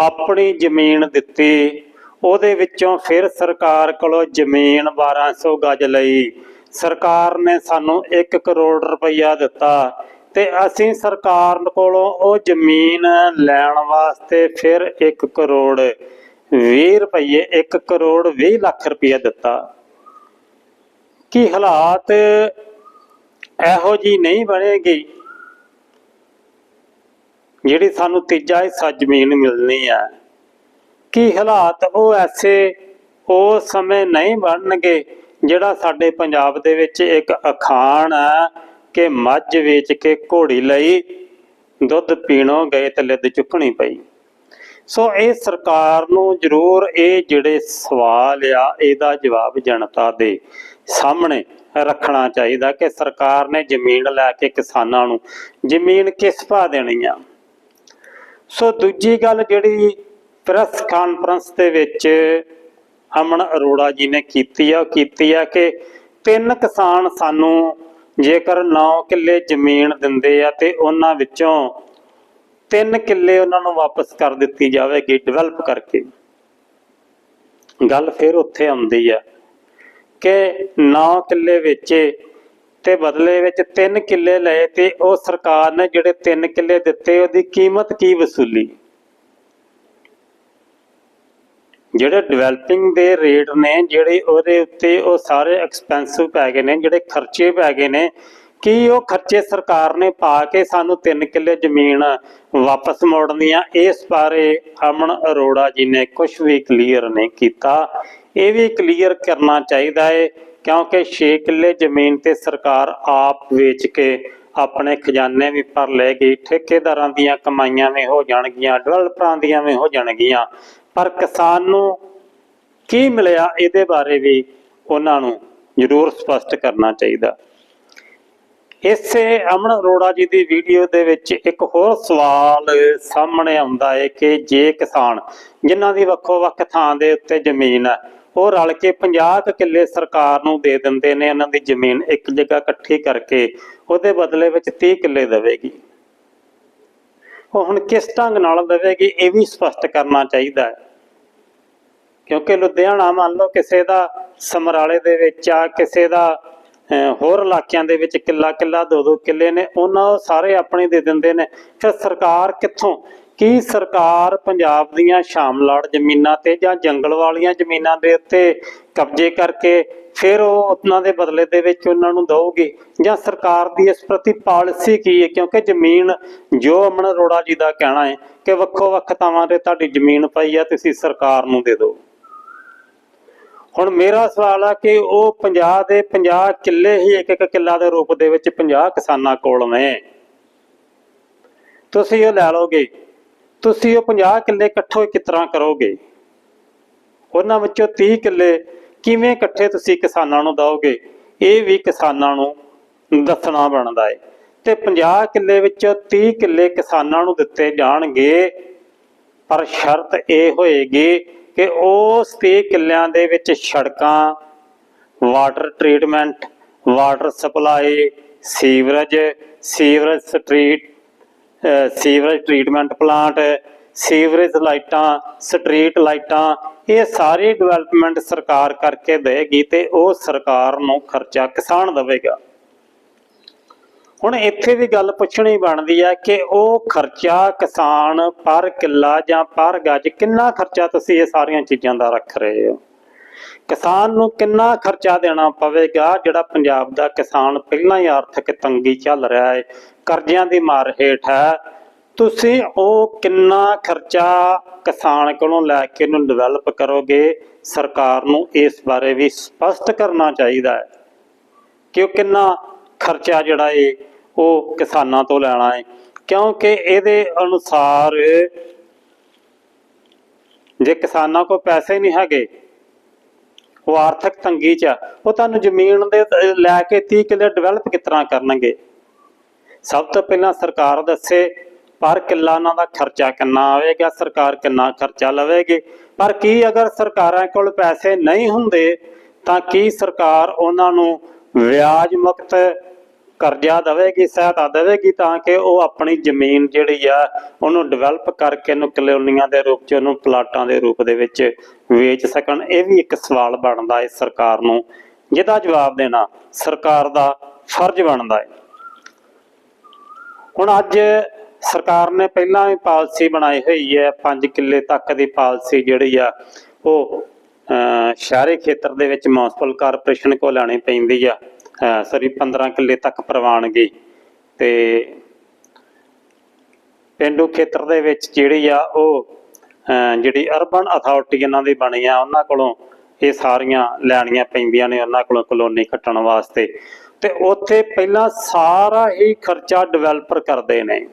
ਆਪਣੀ ਜ਼ਮੀਨ ਦਿੱਤੀ ਉਹਦੇ ਵਿੱਚੋਂ ਫਿਰ ਸਰਕਾਰ ਕੋਲੋਂ ਜ਼ਮੀਨ 1200 ਗਜ ਲਈ। ਸਰਕਾਰ ਨੇ ਸਾਨੂੰ 1 ਕਰੋੜ ਰੁਪਈਆ ਦਿੱਤਾ ਤੇ ਅਸੀਂ ਸਰਕਾਰ ਕੋਲੋਂ ਉਹ ਜ਼ਮੀਨ ਲੈਣ ਵਾਸਤੇ ਫਿਰ 1 ਕਰੋੜ 20 ਰੁਪਏ 1 ਕਰੋੜ 20 ਲੱਖ ਰੁਪਏ ਦਿੱਤਾ। ਕੀ ਹਾਲਾਤ ਇਹੋ ਜੀ ਨਹੀਂ ਬਣੇਗੀ ਜਿਹੜੀ ਸਾਨੂੰ ਤੀਜਾ ਹਿੱਸਾ ਜ਼ਮੀਨ ਮਿਲਣੀ ਆ ਕੀ ਹਾਲਾਤ ਉਹ ਐਸੇ ਉਸ ਸਮੇਂ ਨਹੀਂ ਬਣਨਗੇ ਜਿਹੜਾ ਸਾਡੇ ਪੰਜਾਬ ਦੇ ਵਿੱਚ ਇੱਕ ਅਖਾਣ ਆ ਕਿ ਮੱਝ ਵੇਚ ਕੇ ਘੋੜੀ ਲਈ ਦੁੱਧ ਪੀਣੋਂ ਗਏ ਤੇ ਲਿੱਦ ਚੁੱਕਣੀ ਪਈ। ਸੋ ਇਹ ਸਰਕਾਰ ਨੂੰ ਜ਼ਰੂਰ ਇਹ ਜਿਹੜੇ ਸਵਾਲ ਆ, ਇਹਦਾ ਜਵਾਬ ਜਨਤਾ ਦੇ ਸਾਹਮਣੇ ਰੱਖਣਾ ਚਾਹੀਦਾ ਕਿ ਸਰਕਾਰ ਨੇ ਜ਼ਮੀਨ ਲੈ ਕੇ ਕਿਸਾਨਾਂ ਨੂੰ ਜ਼ਮੀਨ ਕਿਸ ਭਾ ਦੇਣੀ ਆ। ਸੋ ਦੂਜੀ ਗੱਲ ਜਿਹੜੀ ਪ੍ਰੈਸ ਕਾਨਫਰੰਸ ਦੇ ਵਿੱਚ ਅਮਨ ਅਰੋੜਾ ਜੀ ਨੇ ਕੀਤੀ ਆ, ਉਹ ਕੀਤੀ ਆ ਕਿ ਤਿੰਨ ਕਿਸਾਨ ਸਾਨੂੰ ਜੇਕਰ 9 ਕਿੱਲੇ ਜ਼ਮੀਨ ਦਿੰਦੇ ਆ ਤੇ ਉਹਨਾਂ ਵਿੱਚੋਂ ਤਿੰਨ ਕਿੱਲੇ ਉਹਨਾਂ ਨੂੰ ਵਾਪਸ ਕਰ ਦਿੱਤੀ ਜਾਵੇਗੀ ਡਿਵੈਲਪ ਕਰਕੇ। ਗੱਲ ਫਿਰ ਉੱਥੇ ਆਉਂਦੀ ਆ ਕਿ 9 ਕਿੱਲੇ ਵੇਚੇ ਤੇ ਬਦਲੇ ਵਿੱਚ 3 ਕਿੱਲੇ ਲਏ ਤੇ ਉਹ ਸਰਕਾਰ ਨੇ ਜਿਹੜੇ 3 ਕਿੱਲੇ ਦਿੱਤੇ, ਉਹਦੀ ਕੀਮਤ ਕੀ ਵਸੂਲੀ? ਜਿਹੜੇ ਡਿਵੈਲਪਿੰਗ ਦੇ ਰੇਟ ਨੇ, ਜਿਹੜੇ ਉਹਦੇ ਉੱਤੇ ਉਹ ਸਾਰੇ ਐਕਸਪੈਂਸਿਵ ਪੈ ਗਏ ਨੇ, ਜਿਹੜੇ ਖਰਚੇ ਪੈ ਗਏ ਨੇ, ਕੀ ਉਹ ਖਰਚੇ ਸਰਕਾਰ ਨੇ ਪਾ ਕੇ ਸਾਨੂੰ 3 ਕਿੱਲੇ ਜ਼ਮੀਨ ਵਾਪਸ ਮੋੜਨੀ ਆ? ਇਸ ਬਾਰੇ ਅਮਨ ਅਰੋੜਾ ਜੀ ਨੇ ਕੁਝ ਵੀ ਕਲੀਅਰ ਨਹੀਂ ਕੀਤਾ। ਇਹ ਵੀ ਕਲੀਅਰ ਕਰਨਾ ਚਾਹੀਦਾ ਹੈ ਕਿਉਂਕਿ 6 ਕਿੱਲੇ ਜ਼ਮੀਨ ਤੇ ਸਰਕਾਰ ਆਪ ਵੇਚ ਕੇ ਆਪਣੇ ਖਜ਼ਾਨੇ ਵੀ ਭਰ ਲੈ ਗਈ ਠੇਕੇਦਾਰਾਂ ਦੀਆਂ ਕਮਾਈਆਂ ਵੀ ਹੋ ਜਾਣਗੀਆਂ, ਡਿਵੈਲਪਰਾਂ ਦੀਆਂ ਵੀ ਹੋ ਜਾਣਗੀਆਂ। ਪਰ ਕਿਸਾਨ ਨੂੰ ਕੀ ਮਿਲਿਆ ਇਹਦੇ ਬਾਰੇ ਵੀ ਉਹਨਾਂ ਨੂੰ ਜ਼ਰੂਰ ਸਪਸ਼ਟ ਕਰਨਾ ਚਾਹੀਦਾ। ਇਸੇ ਅਮਨ ਅਰੋੜਾ ਜੀ ਦੀ ਵੀਡੀਓ ਦੇ ਵਿੱਚ ਇੱਕ ਹੋਰ ਸਵਾਲ ਸਾਹਮਣੇ ਆਉਂਦਾ ਹੈ ਕਿ ਜੇ ਕਿਸਾਨ ਜਿਨ੍ਹਾਂ ਦੀ ਵੱਖੋ ਵੱਖ ਥਾਂ ਦੇ ਉੱਤੇ ਜ਼ਮੀਨ ਹੈ, ਉਹ ਰਲ ਕੇ 50 ਕੁ ਕਿੱਲੇ ਸਰਕਾਰ ਨੂੰ ਦੇ ਦਿੰਦੇ ਨੇ ਉਹਨਾਂ ਦੀ ਜ਼ਮੀਨ ਇੱਕ ਜਗ੍ਹਾ ਇਕੱਠੀ ਕਰਕੇ ਉਹਦੇ ਬਦਲੇ ਵਿੱਚ 30 ਕਿੱਲੇ ਦੇਵੇਗੀ। ਉਹ ਹੁਣ ਕਿਸ ਢੰਗ ਨਾਲ ਦੇਵੇਗੀ, ਇਹ ਵੀ ਸਪਸ਼ਟ ਕਰਨਾ ਚਾਹੀਦਾ ਹੈ। ਕਿਉਂਕਿ ਲੁਧਿਆਣਾ ਮੰਨ ਲਓ ਕਿਸੇ ਦਾ ਸਮਰਾਲੇ ਦੇ ਵਿੱਚ ਆ ਕਿਸੇ ਦਾ ਅਹ, ਹੋਰ ਇਲਾਕਿਆਂ ਦੇ ਵਿੱਚ ਕਿੱਲਾ ਕਿੱਲਾ ਦੋ ਦੋ ਕਿੱਲੇ ਨੇ ਉਹਨਾਂ ਸਾਰੇ ਆਪਣੇ ਦੇ ਦਿੰਦੇ ਨੇ। ਫਿਰ ਸਰਕਾਰ ਕਿੱਥੋਂ? ਕੀ ਸਰਕਾਰ ਪੰਜਾਬ ਦੀਆਂ ਸ਼ਾਮਲਾੜ ਜ਼ਮੀਨਾਂ ਤੇ ਜਾਂ ਜੰਗਲ ਵਾਲੀਆਂ ਜ਼ਮੀਨਾਂ ਦੇ ਉੱਤੇ ਕਬਜ਼ੇ ਕਰਕੇ ਫਿਰ ਉਹ ਉਹਨਾਂ ਦੇ ਬਦਲੇ ਦੇ ਵਿੱਚ ਉਹਨਾਂ ਨੂੰ ਦਊਗੀ? ਜਾਂ ਸਰਕਾਰ ਦੀ ਇਸ ਪ੍ਰਤੀ ਪਾਲਿਸੀ ਕੀ ਹੈ? ਕਿਉਂਕਿ ਜ਼ਮੀਨ ਜੋ ਅਮਨ ਅਰੋੜਾ ਜੀ ਦਾ ਕਹਿਣਾ ਹੈ ਕਿ ਵੱਖੋ ਵੱਖ ਥਾਵਾਂ ਤੇ ਤੁਹਾਡੀ ਜ਼ਮੀਨ ਪਈ ਆ ਤੁਸੀਂ ਸਰਕਾਰ ਨੂੰ ਦੇ ਦਿਓ। ਹੁਣ ਮੇਰਾ ਸਵਾਲ ਆ ਕਿ ਉਹ 50 ਦੇ 50 ਕਿੱਲੇ ਹੀ ਇੱਕ ਇੱਕ ਕਿੱਲਾ ਦੇ ਰੂਪ ਦੇ ਵਿੱਚ 50 ਕਿਸਾਨਾਂ ਕੋਲ ਨੇ। ਤੁਸੀਂ ਉਹ ਲੈ ਲਓਗੇ। ਤੁਸੀਂ ਉਹ 50 ਕਿੱਲੇ ਇਕੱਠੋ ਕਿਸ ਤਰ੍ਹਾਂ ਕਰੋਗੇ। ਉਹਨਾਂ ਵਿੱਚੋਂ 30 ਕਿੱਲੇ ਕਿਵੇਂ ਇਕੱਠੇ ਤੁਸੀਂ ਕਿਸਾਨਾਂ ਨੂੰ ਦਿਓਗੇ? ਇਹ ਵੀ ਕਿਸਾਨਾਂ ਨੂੰ ਦੱਸਣਾ ਬਣਦਾ ਏ। ਤੇ 50 ਕਿੱਲੇ ਵਿੱਚੋਂ 30 ਕਿੱਲੇ ਕਿਸਾਨਾਂ ਨੂੰ ਦਿੱਤੇ ਜਾਣਗੇ। ਪਰ ਸ਼ਰਤ ਇਹ ਹੋਏਗੀ ਕਿ ਉਸ 30 ਕਿੱਲਿਆਂ ਦੇ ਵਿੱਚ ਸੜਕਾਂ water treatment water supply sewerage sewerage street sewerage treatment plant sewerage ਲਾਈਟਾਂ ਸਟਰੀਟ ਲਾਈਟਾਂ ਇਹ ਸਾਰੀ ਡਿਵੈਲਪਮੈਂਟ ਸਰਕਾਰ ਕਰਕੇ ਦੇਗੀ ਤੇ ਉਹ ਸਰਕਾਰ ਨੂੰ ਖਰਚਾ ਕਿਸਾਨ ਦੇਵੇਗਾ। ਹੁਣ ਇੱਥੇ ਵੀ ਗੱਲ ਪੁੱਛਣੀ ਬਣਦੀ ਹੈ ਕਿ ਉਹ ਖਰਚਾ ਕਿਸਾਨ, ਪਰ ਕਿੱਲਾ ਜਾਂ ਪਰ ਗੱਜ ਕਿੰਨਾ ਖਰਚਾ ਤੁਸੀਂ ਇਹ ਸਾਰੀਆਂ ਚੀਜ਼ਾਂ ਦਾ ਰੱਖ ਰਹੇ ਹੋ? ਕਿਸਾਨ ਨੂੰ ਕਿੰਨਾ ਖਰਚਾ ਦੇਣਾ ਪਵੇਗਾ ਜਿਹੜਾ ਪੰਜਾਬ ਦਾ ਕਿਸਾਨ ਪਹਿਲਾਂ ਹੀ ਆਰਥਿਕ ਤੰਗੀ ਚੱਲ ਰਿਹਾ ਹੈ ਕਰਜ਼ਿਆਂ ਦੀ ਮਾਰ ਹੇਠ ਹੈ? ਤੁਸੀਂ ਉਹ ਕਿੰਨਾ ਖਰਚਾ ਕਿਸਾਨ ਕੋਲੋਂ ਲੈ ਕੇ ਉਹਨੂੰ ਡਿਵੈਲਪ ਕਰੋਗੇ? ਸਰਕਾਰ ਨੂੰ ਇਸ ਬਾਰੇ ਵੀ ਸਪਸ਼ਟ ਕਰਨਾ ਚਾਹੀਦਾ ਹੈ ਕਿ ਉਹ ਕਿੰਨਾ ਖਰਚਾ ਜਿਹੜਾ ਏ ਉਹ ਕਿਸਾਨਾਂ ਤੋਂ ਲੈਣਾ ਹੈ ਕਿਉਂਕਿ ਇਹਦੇ ਅਨੁਸਾਰ ਜੇ ਕਿਸਾਨਾਂ ਕੋਲ ਪੈਸੇ ਨਹੀਂ ਹੈਗੇ ਉਹ ਆਰਥਿਕ ਤੰਗੀ 'ਚ ਆ, ਉਹ ਤੁਹਾਨੂੰ ਜ਼ਮੀਨ ਦੇ ਲੈ ਕੇ 30 ਕਿੱਲੇ ਡਿਵੈਲਪ ਕਿਸ ਤਰ੍ਹਾਂ ਕਰਨਗੇ? ਸਭ ਤੋਂ ਪਹਿਲਾਂ ਸਰਕਾਰ ਦੱਸੇ ਪਰ ਕਿੱਲਾ ਉਹਨਾਂ ਦਾ ਖਰਚਾ ਕਿੰਨਾ ਆਵੇਗਾ ਸਰਕਾਰ ਕਿੰਨਾ ਖਰਚਾ ਲਵੇਗੀ? ਪਰ ਕੀ ਅਗਰ ਸਰਕਾਰਾਂ ਕੋਲ ਪੈਸੇ ਨਹੀਂ ਹੁੰਦੇ ਤਾਂ ਕੀ ਸਰਕਾਰ ਉਹਨਾਂ ਨੂੰ ਵਿਆਜ ਮੁਕਤ ਕਰਜ਼ਾ ਦੇਵੇਗੀ, ਸਹਾਇਤਾ ਦੇਵੇਗੀ, ਤਾਂ ਕਿ ਉਹ ਆਪਣੀ ਜ਼ਮੀਨ ਜਿਹੜੀ ਆ, ਉਹਨੂੰ ਡਿਵੈਲਪ ਕਰਕੇ ਉਹਨੂੰ ਕਲੋਨੀਆਂ ਦੇ ਰੂਪ ਚ, ਉਹਨੂੰ ਪਲਾਟਾਂ ਦੇ ਰੂਪ ਦੇ ਵਿੱਚ ਵੇਚ ਸਕਣ। ਇਹ ਵੀ ਇੱਕ ਸਵਾਲ ਬਣਦਾ ਹੈ ਸਰਕਾਰ ਨੂੰ, ਜਿਹਦਾ ਜਵਾਬ ਦੇਣਾ ਸਰਕਾਰ ਦਾ ਫਰਜ਼ ਬਣਦਾ ਹੈ। ਹੁਣ ਅੱਜ ਸਰਕਾਰ ਨੇ ਪਹਿਲਾਂ ਹੀ ਪਾਲਿਸੀ ਬਣਾਈ ਹੋਈ ਹੈ 5 ਕਿੱਲੇ ਤੱਕ ਦੀ ਪਾਲਿਸੀ ਜਿਹੜੀ ਆ, ਉਹ ਸ਼ਹਿਰੀ ਖੇਤਰ ਦੇ ਵਿੱਚ ਮਿਊਨਿਸਪਲ ਕਾਰਪੋਰੇਸ਼ਨ ਕੋਲ ਲੈਣੀ ਪੈਂਦੀ ਆ। ਸਰੀ 15 ਕਿੱਲੇ ਤੱਕ ਪ੍ਰਵਾਨਗੀ। ਤੇ ਪਿੰਡੂ ਖੇਤਰ ਦੇ ਵਿੱਚ ਜਿਹੜੀ ਆ ਉਹ ਜਿਹੜੀ ਅਰਬਨ ਅਥਾਰਟੀ ਇਹਨਾਂ ਦੀ ਬਣੀ ਆ, ਉਹਨਾਂ ਕੋਲੋਂ ਇਹ ਸਾਰੀਆਂ ਲੈਣੀਆਂ ਪੈਂਦੀਆਂ ਨੇ, ਉਹਨਾਂ ਕੋਲੋਂ ਕਲੋਨੀ ਕੱਟਣ ਵਾਸਤੇ। ਤੇ ਉੱਥੇ ਪਹਿਲਾਂ ਸਾਰਾ ਹੀ ਖਰਚਾ ਡਿਵੈਲਪਰ ਕਰਦੇ ਨੇ।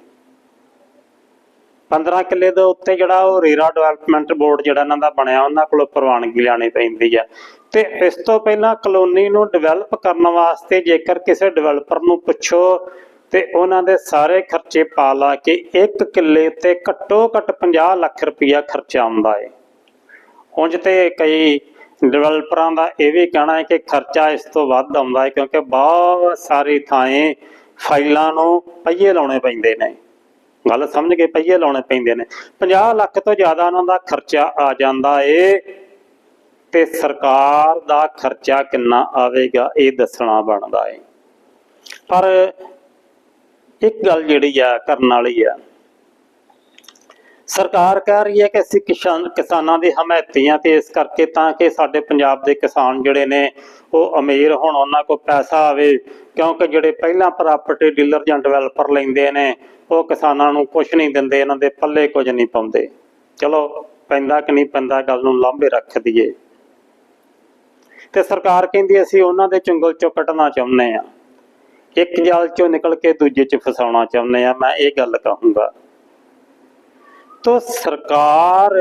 15 ਕਿੱਲੇ ਦੇ ਉੱਤੇ ਜਿਹੜਾ ਉਹ ਰੇਰਾ ਡਿਵੈਲਪਮੈਂਟ ਬੋਰਡ ਜਿਹੜਾ ਇਹਨਾਂ ਦਾ ਬਣਿਆ, ਉਹਨਾਂ ਕੋਲੋਂ ਪ੍ਰਵਾਨਗੀ ਲੈਣੀ ਪੈਂਦੀ ਹੈ ਤੇ ਇਸ ਤੋਂ ਪਹਿਲਾਂ ਕਲੋਨੀ ਨੂੰ ਡਿਵੈਲਪ ਕਰਨ ਵਾਸਤੇ ਜੇਕਰ ਕਿਸੇ ਡਿਵੈਲਪਰ ਨੂੰ ਪੁੱਛੋ, ਤੇ ਉਹਨਾਂ ਦੇ ਸਾਰੇ ਖਰਚੇ ਪਾ ਲਾ ਕੇ ਇੱਕ ਕਿੱਲੇ ਤੇ ਘੱਟੋ ਘੱਟ 50 ਲੱਖ ਰੁਪਇਆ ਖਰਚਾ ਆਉਂਦਾ ਏ। ਉਂਝ ਤੇ ਕਈ ਡਿਵੈਲਪਰਾਂ ਦਾ ਇਹ ਵੀ ਕਹਿਣਾ ਹੈ ਕਿ ਖਰਚਾ ਇਸ ਤੋਂ ਵੱਧ ਆਉਂਦਾ ਹੈ ਕਿਉਂਕਿ ਬਹੁਤ ਸਾਰੀ ਥਾਂ ਫਾਈਲਾਂ ਨੂੰ ਪਈਏ ਲਾਉਣੇ ਪੈਂਦੇ ਨੇ। ਗੱਲ ਸਮਝ ਕੇ ਪਈਏ ਲਾਉਣੇ ਪੈਂਦੇ ਨੇ। 50 ਲੱਖ ਤੋਂ ਜ਼ਿਆਦਾ ਉਹਨਾਂ ਦਾ ਖਰਚਾ ਆ ਜਾਂਦਾ ਏ। ਤੇ ਸਰਕਾਰ ਦਾ ਖਰਚਾ ਕਿੰਨਾ ਆਵੇਗਾ, ਇਹ ਦੱਸਣਾ ਬਣਦਾ ਏ। ਪਰ ਇੱਕ ਗੱਲ ਜਿਹੜੀ ਆ, ਕਰਨ ਵਾਲੀ ਆ ਸਰਕਾਰ ਕਹਿ ਰਹੀ ਹੈ ਕਿ ਅਸੀਂ ਕਿਸਾਨ ਕਿਸਾਨਾਂ ਦੇ ਹਮਾਇਤੀਆਂ ਤੇ ਇਸ ਕਰਕੇ ਤਾਂ ਕਿ ਸਾਡੇ ਪੰਜਾਬ ਦੇ ਕਿਸਾਨ ਜਿਹੜੇ ਨੇ ਉਹ ਅਮੀਰ ਹੋਣ, ਉਹਨਾਂ ਕੋਲ ਪੈਸਾ ਆਵੇ। ਕਿਉਂਕਿ ਜਿਹੜੇ ਪਹਿਲਾਂ ਪ੍ਰਾਪਰਟੀ ਡੀਲਰ ਜਾਂ ਡਿਵੈਲਪਰ ਲੈਂਦੇ ਨੇ, ਉਹ ਕਿਸਾਨਾਂ ਨੂੰ ਕੁਝ ਨਹੀਂ ਦਿੰਦੇ, ਇਹਨਾਂ ਦੇ ਪੱਲੇ ਕੁਝ ਨਹੀਂ ਪਾਉਂਦੇ। ਚਲੋ, ਪੈਂਦਾ ਕਿ ਨਹੀਂ ਪੈਂਦਾ, ਗੱਲ ਨੂੰ ਲਾਂਭੇ ਰੱਖ ਦਈਏ। ਤੇ ਸਰਕਾਰ ਕਹਿੰਦੀ ਅਸੀਂ ਉਹਨਾਂ ਦੇ ਚੁੰਗਲ ਚੋਂ ਕੱਢਣਾ ਚਾਹੁੰਦੇ ਆ ਇੱਕ ਜਾਲ ਚੋਂ ਨਿਕਲ ਕੇ ਦੂਜੇ ਚ ਫਸਾਉਣਾ ਚਾਹੁੰਦੇ ਆ ਮੈਂ ਇਹ ਗੱਲ ਕਹੂੰਗਾ। ਤੋ ਸਰਕਾਰ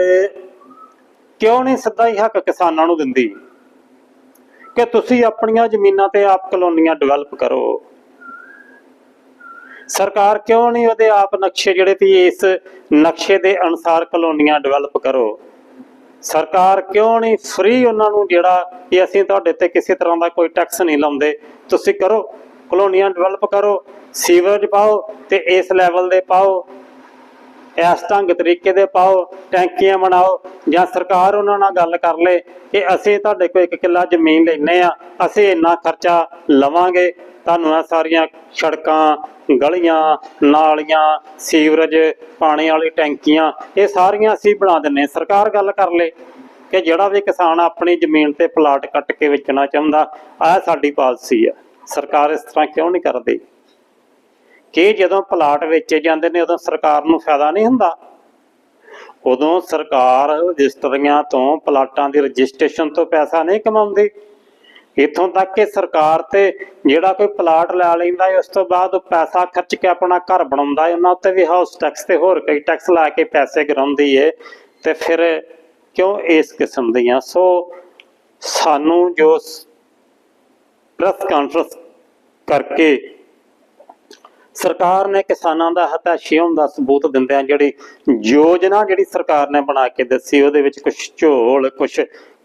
ਕਿਉਂ ਨਹੀਂ ਸਿੱਧਾ ਹੀ ਹੱਕ ਕਿਸਾਨਾਂ ਨੂੰ ਦਿੰਦੀ? ਕਿ ਤੁਸੀਂ ਆਪਣੀਆਂ ਜ਼ਮੀਨਾਂ ਤੇ ਆਪ ਕਲੋਨੀਆਂ ਡਿਵੈਲਪ ਕਰੋ। ਸਰਕਾਰ ਕਿਉਂ ਨਹੀਂ ਉਹਦੇ ਆਪ ਨਕਸ਼ੇ ਜਿਹੜੇ ਤੇ ਇਸ ਨਕਸ਼ੇ ਦੇ ਅਨੁਸਾਰ ਕਲੋਨੀਆਂ ਡਿਵੈਲਪ ਕਰੋ? ਸਰਕਾਰ ਕਿਉਂ ਨਹੀਂ ਫ੍ਰੀ ਉਹਨਾਂ ਨੂੰ ਜਿਹੜਾ ਕਿ ਅਸੀਂ ਤੁਹਾਡੇ ਤੇ ਕਿਸੇ ਤਰ੍ਹਾਂ ਦਾ ਕੋਈ ਟੈਕਸ ਨਹੀਂ ਲਾਉਂਦੇ? ਤੁਸੀਂ ਕਰੋ। ਕਲੋਨੀਆਂ ਡਿਵੈਲਪ ਕਰੋ। ਸੀਵਰੇਜ ਪਾਓ ਤੇ ਇਸ ਲੈਵਲ ਦੇ ਪਾਓ। ਇਸ ਢੰਗ ਤਰੀਕੇ ਦੇ ਪਾਓ, ਟੈਂਕੀਆਂ ਬਣਾਓ, ਜਾਂ ਸਰਕਾਰ ਉਹਨਾਂ ਨਾਲ ਗੱਲ ਕਰ ਲੇ ਕਿ ਅਸੀਂ ਤੁਹਾਡੇ ਕੋਲ ਇੱਕ ਕਿੱਲਾ ਜ਼ਮੀਨ ਲੈਨੇ ਆ ਅਸੀਂ ਇੰਨਾ ਖਰਚਾ ਲਵਾਂਗੇ। ਤੁਹਾਨੂੰ ਇਹ ਸਾਰੀਆਂ ਸੜਕਾਂ, ਗਲੀਆਂ, ਨਾਲੀਆਂ, ਸੀਵਰੇਜ, ਪਾਣੀ ਵਾਲੀ ਟੈਂਕੀਆਂ, ਇਹ ਸਾਰੀਆਂ ਅਸੀਂ ਬਣਾ ਦਿੰਨੇ ਸਰਕਾਰ ਗੱਲ ਕਰ ਲੇ ਕਿ ਜਿਹੜਾ ਵੀ ਕਿਸਾਨ ਆਪਣੀ ਜ਼ਮੀਨ ਤੇ ਪਲਾਟ ਕੱਟ ਕੇ ਵੇਚਣਾ ਚਾਹੁੰਦਾ ਆਹ ਸਾਡੀ ਪਾਲਿਸੀ ਆ ਸਰਕਾਰ ਇਸ ਤਰ੍ਹਾਂ ਕਿਉਂ ਨਹੀਂ ਕਰਦੀ? ਕਿ ਜਦੋਂ ਪਲਾਟ ਵੇਚੇ ਜਾਂਦੇ ਨੇ, ਉਦੋਂ ਸਰਕਾਰ ਨੂੰ ਫਾਇਦਾ ਨਹੀਂ ਹੁੰਦਾ। ਉਦੋਂ ਸਰਕਾਰ ਰਜਿਸਟਰੀਆਂ ਤੋਂ, ਪਲਾਟਾਂ ਦੀ ਰਜਿਸਟ੍ਰੇਸ਼ਨ ਤੋਂ ਪੈਸਾ ਨਹੀਂ ਕਮਾਉਂਦੀ। ਇਥੋਂ ਤੱਕ ਕਿ ਸਰਕਾਰ ਤੇ ਜਿਹੜਾ ਕੋਈ ਪਲਾਟ ਲੈ ਲੈਂਦਾ ਹੈ, ਉਸ ਤੋਂ ਬਾਅਦ ਉਹ ਪੈਸਾ ਖਰਚ ਕੇ ਆਪਣਾ ਘਰ ਬਣਾਉਂਦਾ ਹੈ। ਉਹਨਾਂ ਉੱਤੇ ਵੀ ਹਾਊਸ ਟੈਕਸ ਤੇ ਹੋਰ ਕਈ ਟੈਕਸ ਲਾ ਕੇ ਪੈਸੇ ਗਰਾਉਂਦੀ ਹੈ ਤੇ ਫਿਰ ਕਿਉਂ ਇਸ ਕਿਸਮ ਦੀਆਂ? ਸੋ ਸਾਨੂੰ ਜੋ ਪ੍ਰੈਸ ਕਾਨਫਰੰਸ ਕਰਕੇ ਸਰਕਾਰ ਨੇ ਕਿਸਾਨਾਂ ਦਾ ਹਤਾਸ਼ੀ ਦਾ ਸਬੂਤ ਦਿੰਦਿਆਂ ਜਿਹੜੀ ਯੋਜਨਾ ਜਿਹੜੀ ਸਰਕਾਰ ਨੇ ਬਣਾ ਕੇ ਦੱਸੀ, ਉਹਦੇ ਵਿੱਚ ਕੁਝ ਝੋਲ ਕੁਝ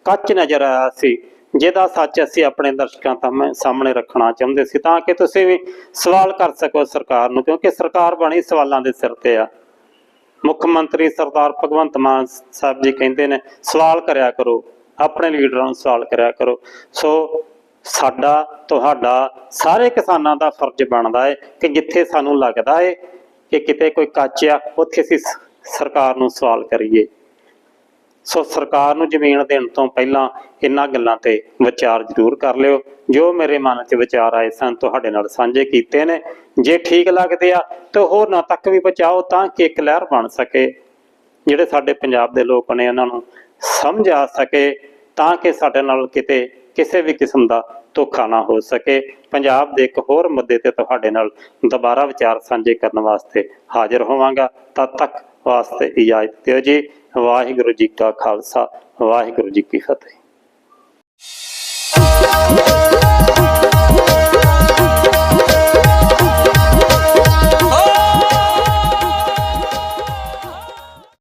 ਕੱਚ ਨਜ਼ਰ ਆਇਆ ਸੀ। ਜਿਹਦਾ ਸੱਚ ਅਸੀਂ ਆਪਣੇ ਦਰਸ਼ਕਾਂ ਸਾਹਮਣੇ ਰੱਖਣਾ ਚਾਹੁੰਦੇ ਸੀ। ਤਾਂ ਕਿ ਤੁਸੀਂ ਵੀ ਸਵਾਲ ਕਰ ਸਕੋ ਸਰਕਾਰ ਨੂੰ, ਕਿਉਂਕਿ ਸਰਕਾਰ ਬਣੀ ਸਵਾਲਾਂ ਦੇ ਸਿਰ ਤੇ ਆ। ਮੁੱਖ ਮੰਤਰੀ ਸਰਦਾਰ ਭਗਵੰਤ ਮਾਨ ਸਾਹਿਬ ਜੀ ਕਹਿੰਦੇ ਨੇ, ਸਵਾਲ ਕਰਿਆ ਕਰੋ, ਆਪਣੇ ਲੀਡਰਾਂ ਨੂੰ ਸਵਾਲ ਕਰਿਆ ਕਰੋ। ਸੋ ਸਾਡਾ, ਤੁਹਾਡਾ, ਸਾਰੇ ਕਿਸਾਨਾਂ ਦਾ ਫਰਜ਼ ਬਣਦਾ ਹੈ ਕਿ ਜਿੱਥੇ ਸਾਨੂੰ ਲੱਗਦਾ ਹੈ ਕਿ ਕਿਤੇ ਕੋਈ ਕੱਚ ਆ, ਉੱਥੇ ਅਸੀਂ ਸਰਕਾਰ ਨੂੰ ਸਵਾਲ ਕਰੀਏ। ਸੋ ਸਰਕਾਰ ਨੂੰ ਜ਼ਮੀਨ ਦੇਣ ਤੋਂ ਪਹਿਲਾਂ ਇਹਨਾਂ ਗੱਲਾਂ ਤੇ ਵਿਚਾਰ ਜ਼ਰੂਰ ਕਰ ਲਿਓ। ਜੋ ਮੇਰੇ ਮਨ 'ਚ ਵਿਚਾਰ ਆਏ ਸਨ, ਤੁਹਾਡੇ ਨਾਲ ਸਾਂਝੇ ਕੀਤੇ ਨੇ। ਜੇ ਠੀਕ ਲੱਗਦੇ ਆ ਤਾਂ ਹੋਰਨਾਂ ਤੱਕ ਵੀ ਪਹੁੰਚਾਓ ਤਾਂ ਕਿ ਇੱਕ ਲਹਿਰ ਬਣ ਸਕੇ। ਜਿਹੜੇ ਸਾਡੇ ਪੰਜਾਬ ਦੇ ਲੋਕ ਨੇ ਉਹਨਾਂ ਨੂੰ ਸਮਝ ਆ ਸਕੇ ਤਾਂ ਕਿ ਸਾਡੇ ਨਾਲ ਕਿਤੇ ਕਿਸੇ ਵੀ ਕਿਸਮ ਦਾ ਧੋਖਾ ਨਾ ਹੋ ਸਕੇ। ਪੰਜਾਬ ਦੇ ਇੱਕ ਹੋਰ ਮੁੱਦੇ ਤੇ ਤੁਹਾਡੇ ਨਾਲ ਦੁਬਾਰਾ ਵਿਚਾਰ ਸਾਂਝੇ ਕਰਨ ਵਾਸਤੇ ਹਾਜ਼ਰ ਹੋਵਾਂਗਾ। ਤਦ ਤੱਕ ਵਾਸਤੇ ਇਜਾਜ਼ਤ ਦਿਓ ਜੀ। ਵਾਹਿਗੁਰੂ ਜੀ ਕਾ ਖਾਲਸਾ, ਵਾਹਿਗੁਰੂ ਜੀ ਕੀ ਫਤਿਹ।